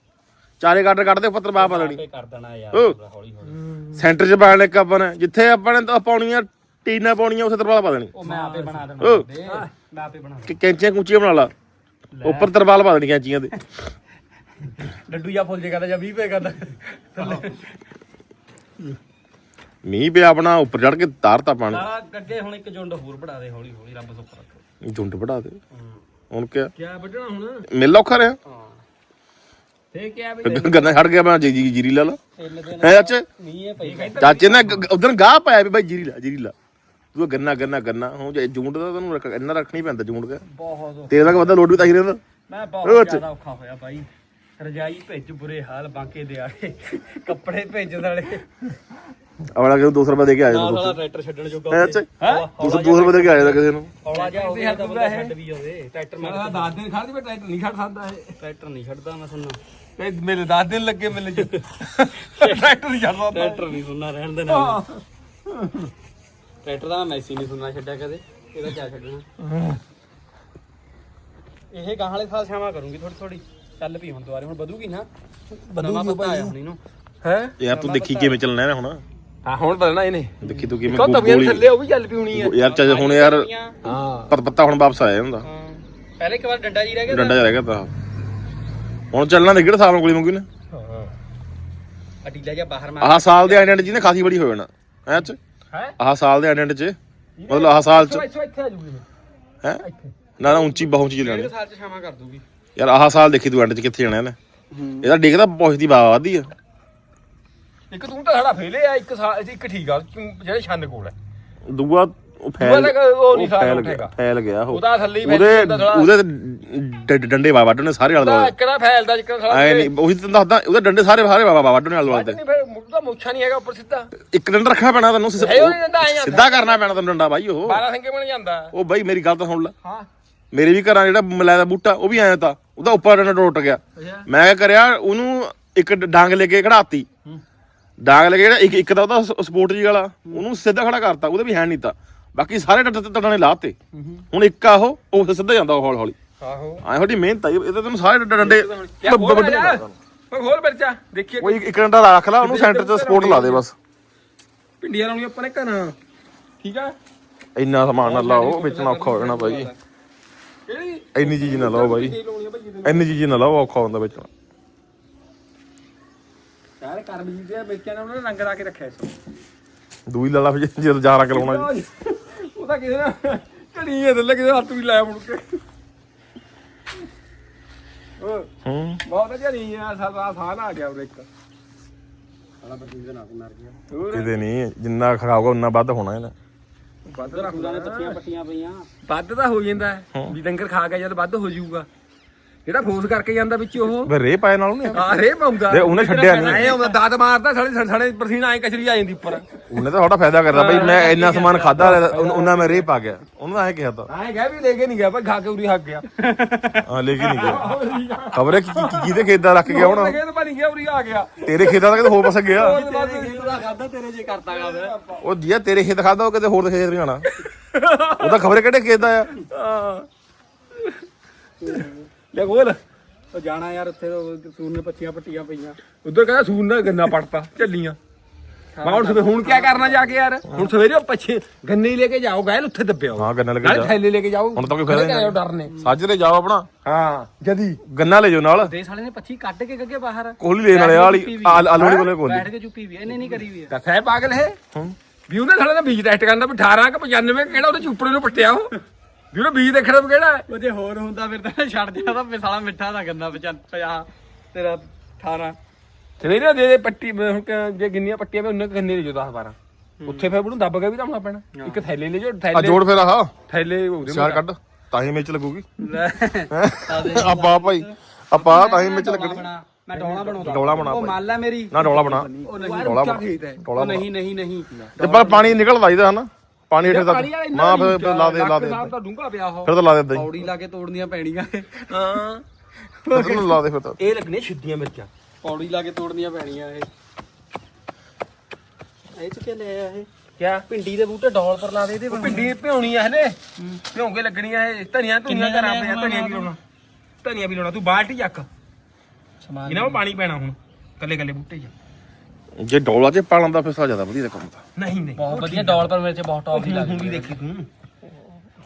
ਚਾਰੇ ਗਾਡਰ ਕੱਢ ਦੇ ਉੱਪਰ ਤਰਪਾਲ ਪਾ ਦੇਣੀ। ਆਪੇ ਕਰ ਦੇਣਾ ਯਾਰ ਓ। ਪੂਰਾ ਹੌਲੀ ਹੌਲੀ। ਸੈਂਟਰ 'ਚ ਪਾਣ ਇੱਕ ਆਪਾਂ ਨੇ ਜਿੱਥੇ ਆਪਾਂ ਨੇ ਤਾਂ ਪਾਉਣੀਆਂ ਟੀਨਾਂ ਪਾਉਣੀਆਂ ਉੱਥੇ ਤਰਪਾਲ ਪਾ ਦੇਣੀ। ਉਹ ਮੈਂ ਆਪੇ ਬਣਾ ਦੇਣਾ ਓ ਦੇ ਮੈਂ ਆਪੇ ਬਣਾ ਕਿ ਕੈਂਚੀਆਂ ਕੁੰਚੀਆਂ ਬਣਾ ਲਾ। ਉੱਪਰ ਤਰਪਾਲ ਪਾ ਦੇਣੀ ਕੈਂਚੀਆਂ ਦੇ। ਡੱਡੂ ਜਾਂ ਫੁੱਲ ਜੇ ਕਰਦਾ ਜਾਂ 20 ਪੇ ਕਰਦਾ। ਮੀਂਹ ਪਿਆ ਆਪਣਾ ਉੱਪਰ ਚੜ ਕੇ ਤਾਰਤਾ ਪਾਣੀ। ਸਾਲਾ ਅੱਗੇ ਹੁਣ ਇੱਕ ਜੁੰਡ ਹੋਰ ਬਣਾ ਦੇ ਹੌਲੀ ਹੌਲੀ ਰੱਬ ਸੁੱਖ ਰੱਖੋ। ਝੁੰਡ ਵੜਾ ਦੇ। ਹੁਣ ਕਿਆ? ਕਿਆ ਵੱਢਣਾ ਹੁਣ? ਮਿਲ ਔਖਾ ਰਿਹਾ? ਹਾਂ। ਫੇਰ ਕਿਆ ਵੀ ਗੰਨਾ ਛੱਡ ਗਿਆ ਮੈਂ ਜੀ ਜੀ ਜੀਰੀ ਲਾ ਲਾ। ਤਿੰਨ ਦਿਨ ਹੈ ਚਾਚੇ? ਨਹੀਂ ਇਹ ਪਈ ਚਾਚੇ ਨੇ ਉਧਰ ਗਾਹ ਪਾਇਆ ਵੀ ਬਾਈ ਜੀਰੀ ਲਾ ਜੀਰੀ ਲਾ। ਤੂੰ ਗੰਨਾ ਗੰਨਾ ਗੰਨਾ ਹੁਣ ਜੇ ਜੂੰਡ ਦਾ ਤੈਨੂੰ ਰੱਖ- ਇੰਨਾ ਰੱਖਣੀ ਪੈਂਦਾ ਜੂੰਡ ਦਾ। ਬਹੁਤ ਤੇਰੇ ਦਾ ਬੰਦਾ ਲੋਡ ਵੀ ਤਾਂ ਹੀ ਰਹਿੰਦਾ। ਮੈਂ ਬਹੁਤ ਜ਼ਿਆਦਾ ਔਖਾ ਹੋਇਆ ਬਾਈ। ਰਜਾਈ ਭੇਜ ਬੁਰੇ ਹਾਲ ਬਾਂਕੇ ਦੇ ਆਲੇ ਕੱਪੜੇ ਭੇਜ ਵਾਲੇ ਅਵਲਾ ਕਿ 200 ਰੁਪਏ ਦੇ ਕੇ ਆਇਆ ਨਾਲ ਤੂੰ ਵਾਲਾ ਟਰੈਕਟਰ ਛੱਡਣ ਜੋਗਾ ਹੈ? ਚਾਚੇ ਤੂੰ 200 ਰੁਪਏ ਦੇ ਕੇ ਆਇਆ ਕਿਸੇ ਨੂੰ। ਹੌਲਾ ਜਾ ਹੋ ਗਿਆ ਤਾਂ ਬੰਦਾ ਛੱਡ ਵੀ ਜਾਵੇ ਟਰੈਕਟਰ ਮੈਂ ਮੈਂ 10 ਦਿਨ ਖੜਦੀ ਮੈਂ ਟਰੈਕਟਰ ਨਹੀਂ ਖੜ ਸਕਦਾ ਇਹ। ਟਰੈਕਟਰ ਨਹੀਂ ਛੱਡਦਾ ਮੈਂ ਸੁਣਨਾ। ਤੇ ਮੇਰੇ 10 ਦਿਨ ਲੱਗੇ ਚ ਟਰੈਕਟਰ ਨਹੀਂ ਛੱਡ ਸਕਦਾ। ਟਰੈਕਟਰ ਨਹੀਂ ਸੁਣਨਾ ਰਹਿਣ ਦੇ ਨਾਲ। ਟਰੈਕਟਰ ਦਾ ਮੈਂ ਮੈਸੀ ਨਹੀਂ ਸੁਣਨਾ ਛੱਡਿਆ ਕਦੇ। ਇਹਦਾ ਕਿਆ ਛੱਡਣਾ? ਇਹ ਗਾਹਾਂ ਵਾਲੇ ਸਾਲ ਛਾਵਾਂ ਕਰੂੰਗੀ ਥੋੜੀ ਥੋੜੀ ਚੱਲ ਪਈ ਹੁਣ ਦੁਬਾਰੇ ਹੁਣ ਵਧੂਗੀ ਨਾ? ਨਵਾਂ ਪਤਾ ਆਇਆ ਹੁਣ ਇਹਨੂੰ ਹੈ? ਯਾਰ ਤੂੰ ਦੇਖੀ ਕਿਵੇਂ ਚੱਲਣਾ ਹੈ ਹੁਣ? ਹਾਂ ਹੁਣ ਬਦਲਣਾ ਇਹਨੇ। ਦੇਖੀ ਤੂੰ ਕਿਵੇਂ ਕੋ ਤਵੀਆਂ ਗੋਲੀ ਥੱਲੇ ਉਹ ਵੀ ਚੱਲ ਪਈ ਹੋਣੀ ਹੈ ਯਾਰ ਚਾਚੇ ਹੁਣ ਯਾਰ ਹਾਂ। ਪਤ ਪੱਤਾ ਹੁਣ ਵਾਪਸ ਆਇਆ ਹੁੰਦਾ। ਹਾਂ। ਪਹਿਲੇ ਇੱਕ ਵਾਰ ਡੰਡਾ ਜੀ ਰਹਿ ਗਿਆ ਡੰਡਾ ਜਿਹਾ ਰਹਿ ਗਿਆ ਤਾਂ। ਹੁਣ ਚੱਲਣਾ ਦੇ ਕਿਹੜਾ ਸਾਲ ਨੂੰ ਗੋਲੀ ਮੰਗੀ ਨੇ ਹਾਂ। ਅਟੀਲਾ ਜਿਹਾ ਬਾਹਰ ਮਾਰ ਆਹ ਸਾਲ ਦੇ ਐਂਡ ਜੀ ਨੇ ਖਾਸੀ ਬੜੀ ਹੋ ਜਾਣਾ। ਹੈ ਚ? ਹੈ? ਆਹ ਸਾਲ ਦੇ ਐਂਡ ਚ। ਮਤਲਬ ਆਹ ਸਾਲ ਚ। ਇੱਥੇ ਆ ਜੂਗੀ ਹੈ? ਇੱਥੇ। ਨਾ ਨਾ ਉੱਚੀ ਬਹੁਤ ਉੱਚੀ ਲੈਣੀ। ਸਾਲ ਚ ਛਾਵਾਂ ਕਰ ਦੂਗੀ। ਯਾਰ ਆਹ ਸਾਲ ਦੇਖੀ ਤੂੰ ਐਂਡ ਚ ਕਿੱਥੇ ਜਾਣਾ ਇਹਨੇ। ਇਹਦਾ ਡਿੱਗਦਾ ਪਹੁੰਚਦੀ ਬਾਵਾ ਵਾਦੀ ਆ। ਇੱਕ ਤੂੰ ਤਾਂ ਸਾਡਾ ਫੇਲੇ ਆ ਇੱਕ ਸਾ- ਇੱਕ ਠੀਕ ਆ ਜਿਹੜੇ ਛੰਨ ਕੋਲ ਹੈ ਦੂਆ ਉਹ ਫੈਲ ਤਾਂ ਉਹ ਨਹੀਂ ਸਾਰਾ ਫੈਲ ਉੱਠੇਗਾ। ਗਿਆ ਫੈਲ ਗਿਆ ਉਹ। ਉਹਦਾ ਥੱਲੇ ਹੀ ਫੈਲ ਉਹਦੇ ਜਾਂਦਾ। ਉਹਦੇ ਡ- ਡ- ਡੰਡੇ ਵਾ ਵੱਢਣੇ ਸਾਰੇ ਆਲੇ ਉਹਦਾ ਦੁਆਲੇ ਇੱਕ ਨਾ ਫੈਲਦਾ ਜਿੱਕਣ ਸਾਲਾ ਐ ਨਹੀਂ ਉਹੀ ਤਾਂ ਦੱਸਦਾ ਉਹਦੇ ਡੰਡੇ ਸਾਰੇ ਸਾਰੇ ਵਾ ਵੱਢਣੇ ਆਲੇ ਦੁਆਲੇ ਤੇ। ਨਹੀਂ ਫਿਰ ਮੁੱਢ ਦਾ ਮੁੱਛਾ ਨਹੀਂ ਹੈਗਾ ਉੱਪਰ ਸਿੱਧਾ। ਇੱਕ ਡੰਡਾ ਰੱਖਣਾ ਪੈਣਾ ਤੈਨੂੰ ਸਿ- ਹੈ ਉਹ ਨਹੀਂ ਜਾਂਦਾ ਐ ਜਾਂਦਾ। ਸਿੱਧਾ ਕਰਨਾ ਪੈਣਾ ਤੈਨੂੰ ਡੰਡਾ ਬਾਈ ਉਹ। 12 ਸੰਗੇ ਬਣ ਜਾਂਦਾ। ਉਹ ਬਾਈ ਮੇਰੀ ਗੱਲ ਤਾਂ ਸੁਣ ਲੈ। ਹਾਂ। ਮੇਰੇ ਵੀ ਘਰਾਂ ਜਿਹੜਾ ਮਲਾਇਆ ਦਾ ਬੂਟਾ ਉਹ ਵੀ ਆਇਆ ਤਾਂ। ਉਹਦਾ ਉੱਪਰ ਡੰਡਾ ਟੁੱਟ ਗਿਆ। ਮੈਂ ਕਿਆ ਕਰਿਆ ਉਹਨੂੰ ਇੱਕ ਡਾਂਗ ਲੈ ਕੇ ਖੜਾਤੀ। ਡਾਂਗ ਲੈ ਕੇ ਜਿਹੜਾ ਇੱਕ ਇੱਕ ਤਾਂ ਉਹਦਾ ਸਪੋਰਟ ਜੀ ਵਾਲਾ ਉਹਨੂੰ ਸਿੱਧਾ ਖੜਾ ਕਰਤਾ ਉਹਦੇ ਵੀ ਹੈ ਨਹੀਂ ਤਾਂ। ਬਾਕੀ ਸਾਰੇ ਡੰਡੇ ਤੇ ਨੇ ਲਾਤੇ। ਹੁਣ ਇੱਕ ਆ ਉਹ ਉਹ ਸਿੱਧਾ ਜਾਂਦਾ ਹੌਲੀ ਹੌਲੀ ਆਹੋ। ਐ ਤੁਹਾਡੀ ਮਿਹਨਤ ਆ ਇਹ ਤਾਂ ਤੈਨੂੰ ਸਾਰੇ ਡੰਡੇ ਯਾ ਹੋਰ ਮਿਰਚਾ ਦੇਖੀਏ ਕੋਈ ਇੱਕ ਡੰਡਾ ਰੱਖ ਲਾ ਉਹਨੂੰ ਸੈਂਟਰ 'ਚ ਸਪੋਰਟ ਲਾ ਦੇ ਬਸ। ਪਿੰਡੀਆਂ ਲਾਉਣੀਆਂ ਆਪਾਂ ਨੇ ਘਰਾਂ। ਠੀਕ ਆ? ਇੰਨਾ ਸਮਾਨ ਨਾ ਲਾਓ ਵੇਚਣਾ ਔਖਾ ਹੋ ਜਾਣਾ ਬਾਈ। ਕਿਹੜੀ ਇੰਨੀ ਚੀਜ਼ ਨਾ ਲਾਓ ਬਾਈ। ਇਹ ਲਾਉਣੀਆਂ ਭਾਈ ਜਿਹਦੇ ਇੰਨੀ ਚੀਜ਼ ਨਾ ਲਾਓ ਔਖਾ ਹੁੰਦਾ ਵੇਚਣਾ। ਯਾਰ ਕਰ ਬੀਜ ਦੇ ਮਿਰਚਾਂ ਨੇ ਉਹਨੇ ਰੰਗ ਲਾ ਕੇ ਰੱਖਿਆ ਇਸ ਦੂਈ ਲਾ ਲਾ ਫਿਰ ਜੇ- ਜੇ ਜਾਰਾ ਕਰਾਉਣਾ ਜੀ। ਉਹ ਤਾਂ ਕਿਸੇ ਨੇ ਝੜੀ ਇਹਦੇ ਲੱਗੇ ਹੱਥ ਵੀ ਲਾਇਆ ਮੁੜ ਕੇ। ਉਹ ਹੂੰ। ਬਹੁਤ ਝੜੀ ਆ ਸਾਰਾ ਸਾਲ ਆ ਗਿਆ ਉਹ ਇੱਕ। ਸਾਲਾ ਬਰਸੀਨ ਦੇ ਨਾਂ ਤੇ ਮਰ ਗਿਆ। ਕਿਤੇ ਨਹੀਂ ਜਿੰਨਾ ਖਾਓਗਾ ਉਨਾ ਵੱਧ ਹੋਣਾ ਇਹਨੇ ਵੱਧ ਪੂਰਾ ਨੇ ਪੱਟੀਆਂ ਪੱਟੀਆਂ ਪਈਆਂ। ਵੱਧ ਤਾਂ ਹੋ ਜਾਂਦਾ। ਹੈ। ਵੀ ਡੰਗਰ ਖਾ ਗਿਆ ਜਦ ਵੱਧ ਹੋ ਜਾਊਗਾ। ਜਿਹੜਾ ਫੋਰਸ ਕਰਕੇ ਜਾਂਦਾ ਵਿੱਚ ਉਹ। ਰੇ ਪਾਏ ਨਾਲ ਉਹਨੇ। ਆ ਰੇ ਪਾਉਂਦਾ। ਦੇ ਉਹਨੇ ਛੱਡਿਆ ਨੀ। ਐ ਹੁੰਦਾ ਦਾਤ ਮਾਰਦਾ ਸਾਲੇ ਸਾਲੇ ਪਰਸੀਨਾ ਐ ਕਚਰੀ ਆ ਜਾਂਦੀ ਉੱਪਰ। ਉਹਨੇ ਤਾਂ ਥੋੜਾ ਫਾਇਦਾ ਕਰਦਾ ਬਈ ਮੈਂ ਇੰਨਾ ਸਮਾਨ ਖਾਦਾ ਉਹਨਾਂ ਮੈਂ ਰੇ ਪਾ ਗਿਆ। ਉਹਨੂੰ ਐ ਕਿਹਾ ਤਾਂ। ਐ ਗਿਆ ਵੀ ਲੈ ਕੇ ਨਹੀਂ ਗਿਆ ਭਾਈ ਖਾ ਕੇ ਉਰੀ ਹੱਗ ਗਿਆ। ਹਾਂ ਲੈ ਕੇ ਨਹੀਂ ਗਿਆ। ਖਬਰ ਕੀ ਕੀ- ਕਿਹਦੇ ਖੇਤ ਦਾ ਰੱਖ ਗਿਆ ਹੁਣ? ਲਗੇ ਤਾਂ ਬਣੀ ਗਿਆ ਉਰੀ ਆ ਗਿਆ। ਤੇਰੇ ਖੇਤਾਂ ਦਾ ਕਿਤੇ ਹੋਰ ਪਾਸੇ ਗਿਆ? ਦਾ ਖਾਦਾ ਤੇਰੇ ਜੇ ਕਰਤਾ ਗਾ ਫਿਰ ਉਹ ਜੀਆ ਤੇਰੇ ਖੇਤ ਖਾਦਾ ਉਹ ਕਿਤੇ ਹੋਰ ਦੇ ਖੇਤ ਨਹੀਂ ਜਾਣਾ ਉਹਦਾ ਖਬਰ ਕਿਹੜੇ ਖੇਤ ਦਾ ਆ? ਲੈ ਗੋਲ। ਉਹ ਜਾਣਾ ਯਾਰ ਉੱਥੇ ਉਹ ਸੂਰ ਨੇ ਪੱਟੀਆਂ ਪੱਟੀਆਂ ਪਈਆਂ। ਉਧਰ ਕਹਿੰਦਾ ਸੂਰ ਨੇ ਗੰਨਾ ਪੜਤਾ ਚੱਲੀਆਂ ਮੈਂ ਹੁਣ ਸਵੇ ਹੁਣ ਕੀ ਕਰਨਾ ਜਾ ਕੇ ਯਾਰ? ਹੁਣ ਸਵੇਰੇ ਉਹ ਪੱਛੇ ਗੰਨੇ ਹੀ ਲੈ ਕੇ ਜਾਓ ਗੈਲ ਉੱਥੇ ਦੱਬਿਓ ਹਾਂ ਗੰਨਾ ਲੱਗੇ ਨਾਲੇ ਜਾ। ਥੈਲੇ ਲੈ ਕੇ ਜਾਓ। ਹੁਣ ਤਾਂ ਕੋਈ ਫਾਇਦਾ ਨਹੀਂ। ਡਰਨੇ ਸਾਜਰੇ ਜਾਓ ਆਪਣਾ। ਹਾਂ। ਜਦੀ। ਗੰਨਾ ਲੈ ਜਾਓ ਨਾਲ। ਦੇ ਸਾਲੇ ਨੇ ਪੱਛੀ ਕੱਢ ਕੇ ਗੱਗੇ ਬਾਹਰ। ਕੋਹਲੀ ਲੈਣ ਵਾਲੇ ਵਾਲੀ ਆਲ- ਵਾਲੀ ਕੋਲੇ ਕੋਹਲੀ। ਬੈਠ ਕੇ ਚੁੱਪੀ ਵੀ ਇਹਨੇ ਨਹੀਂ ਕਰੀ ਵੀ ਤਾਂ ਸਹਿ ਪਾਗਲ ਹੈ ਹੂੰ। ਵੀ ਉਹਨੇ ਸਾਲੇ ਦਾ ਬੀਜ ਟੈਸਟ ਕਰਨਾ ਵੀ 18 ਕਿ 95 ਕਿਹੜਾ ਉਹਦੇ ਚੁੱਪੜੇ ਨੂੰ ਪੱਟਿਆ ਉਹ? ਵੀ ਉਹਨੇ ਬੀਜ ਦੇਖਣਾ ਕਿਹੜਾ ਹੈ? ਉਹ ਜੇ ਹੋਰ ਹੁੰਦਾ ਫਿਰ ਤਾਂ ਛੱਡ ਜਾਂਦਾ ਫਿਰ ਸਾਲਾ ਮਿੱਠਾ ਦਾ ਗੰਨਾ 50 ਤੇਰਾ 18 ਸਵੇਰੇ ਦੇ ਦੇ ਪੱਟੀ ਮੈਂ ਹੁਣ ਜੇ ਗਿੰਨੀਆਂ ਪੱਟੀਆਂ ਮੈਂ ਉਹਨਾਂ ਗੰਨੇ ਲੈ ਜਾਓ 10 12 ਉੱਥੇ ਫਿਰ ਉਹਨੂੰ ਦੱਬ ਕੇ ਵੀ ਤਾਂ ਪੈਣਾ। ਇੱਕ ਥੈਲੇ ਲੈ ਜਾਓ ਆ ਥੈਲੇ ਜੋੜ ਫੇਰ ਆਹ। ਥੈਲੇ ਉਹਦੇ ਚਾਰ ਕੱਢ ਤਾਂ ਹੀ ਮਿਰਚ ਲੱਗੂਗੀ। ਲੈ ਆਪਾ ਭਾਈ ਆਪਾ ਤਾਂ ਹੀ ਮਿਰਚ ਲੱਗਣੀ। ਬਣਾ ਮੈਂ ਡੋਲਾ ਬਣਾਉਂਦਾ। ਡੋਲਾ ਬਣਾ ਉਹ ਭਾਈ। ਮੰਨ ਲੈ ਮੇਰੀ। ਨਾ ਡੋਲਾ ਬਣਾ। ਉਹ ਨਹੀਂ। ਡੋਲਾ ਉੱਚਾ ਬਣਾ। ਖੇਤ ਹੈ ਡੋਲਾ ਉਹ ਬਣਾ। ਨਹੀਂ ਨਹੀਂ ਨਹੀਂ। ਤੇ ਪਰ ਪਾਣੀ ਨਿਕਲਦਾ ਇਹਦਾ ਹਨਾ? ਪਾਣੀ ਹੇਠ ਤੱਕ ਮਾਂ ਫਿਰ ਲਾ ਦੇ ਲਾ ਦੇ ਸਾਹਿਬ ਤਾਂ ਡੂੰਘਾ ਪਿਆ ਉਹ। ਫਿਰ ਤਾਂ ਲਾ ਦੇ ਹੀ। ਪੌੜੀ ਲਾ ਕੇ ਤੋੜਨੀਆਂ ਪੈਣੀਆਂ। ਹਾਂ ਫਿਰ ਤਾਂ ਲਾ ਦੇ ਫਿਰ ਤਾਂ। ਇਹ ਲੱਗਣੇ ਛਿੱਦੀਆਂ ਮਿਰਚਾਂ। ਪੌੜੀ ਲਾ ਕੇ ਤੋੜਨੀਆਂ ਪੈਣੀਆਂ ਇਹ। ਇਹ ਚ ਕੀ ਲੈ ਆਇਆ ਇਹ? ਕਿਆ? ਭਿੰਡੀ ਦੇ ਬੂਟੇ ਡੋਲ ਪਰ ਲਾ ਦੇ ਇਹਦੇ ਪਿੰਡੀ ਭਿਉਣੀ ਆ ਹਲੇ। ਭਿਉਂ ਕੇ ਲੱਗਣੀਆਂ ਇਹ। ਧਨੀਆ ਧੁਨੀਆਂ ਕਰਾਂ ਪਿਆ ਧਨੀਆ ਵੀ ਲਾਉਣਾ। ਧਨੀਆ ਵੀ ਲਾਉਣਾ। ਤੂੰ ਬਾਲਟੀ ਚੱਕ। ਸਮਾਨ ਇਹਨਾਂ ਨੂੰ ਪਾਣੀ ਪੈਣਾ ਹੁਣ। ਕੱਲੇ ਕੱਲੇ ਬੂਟੇ 'ਚ ਜੇ ਡੋਲਾ ਚ ਪਾਲਾਂ ਦਾ ਫਿਰ ਸਾ ਜ਼ਿਆਦਾ ਵਧੀਆ ਕੰਮ ਤਾਂ ਨਹੀਂ ਨਹੀਂ। ਬਹੁਤ ਵਧੀਆ ਡੋਲ ਪਰ ਮਿਰਚ ਬਹੁਤ ਟੌਪ ਦੀ ਲੱਗਦੀ ਵੀ ਦੇਖੀ ਤੂੰ।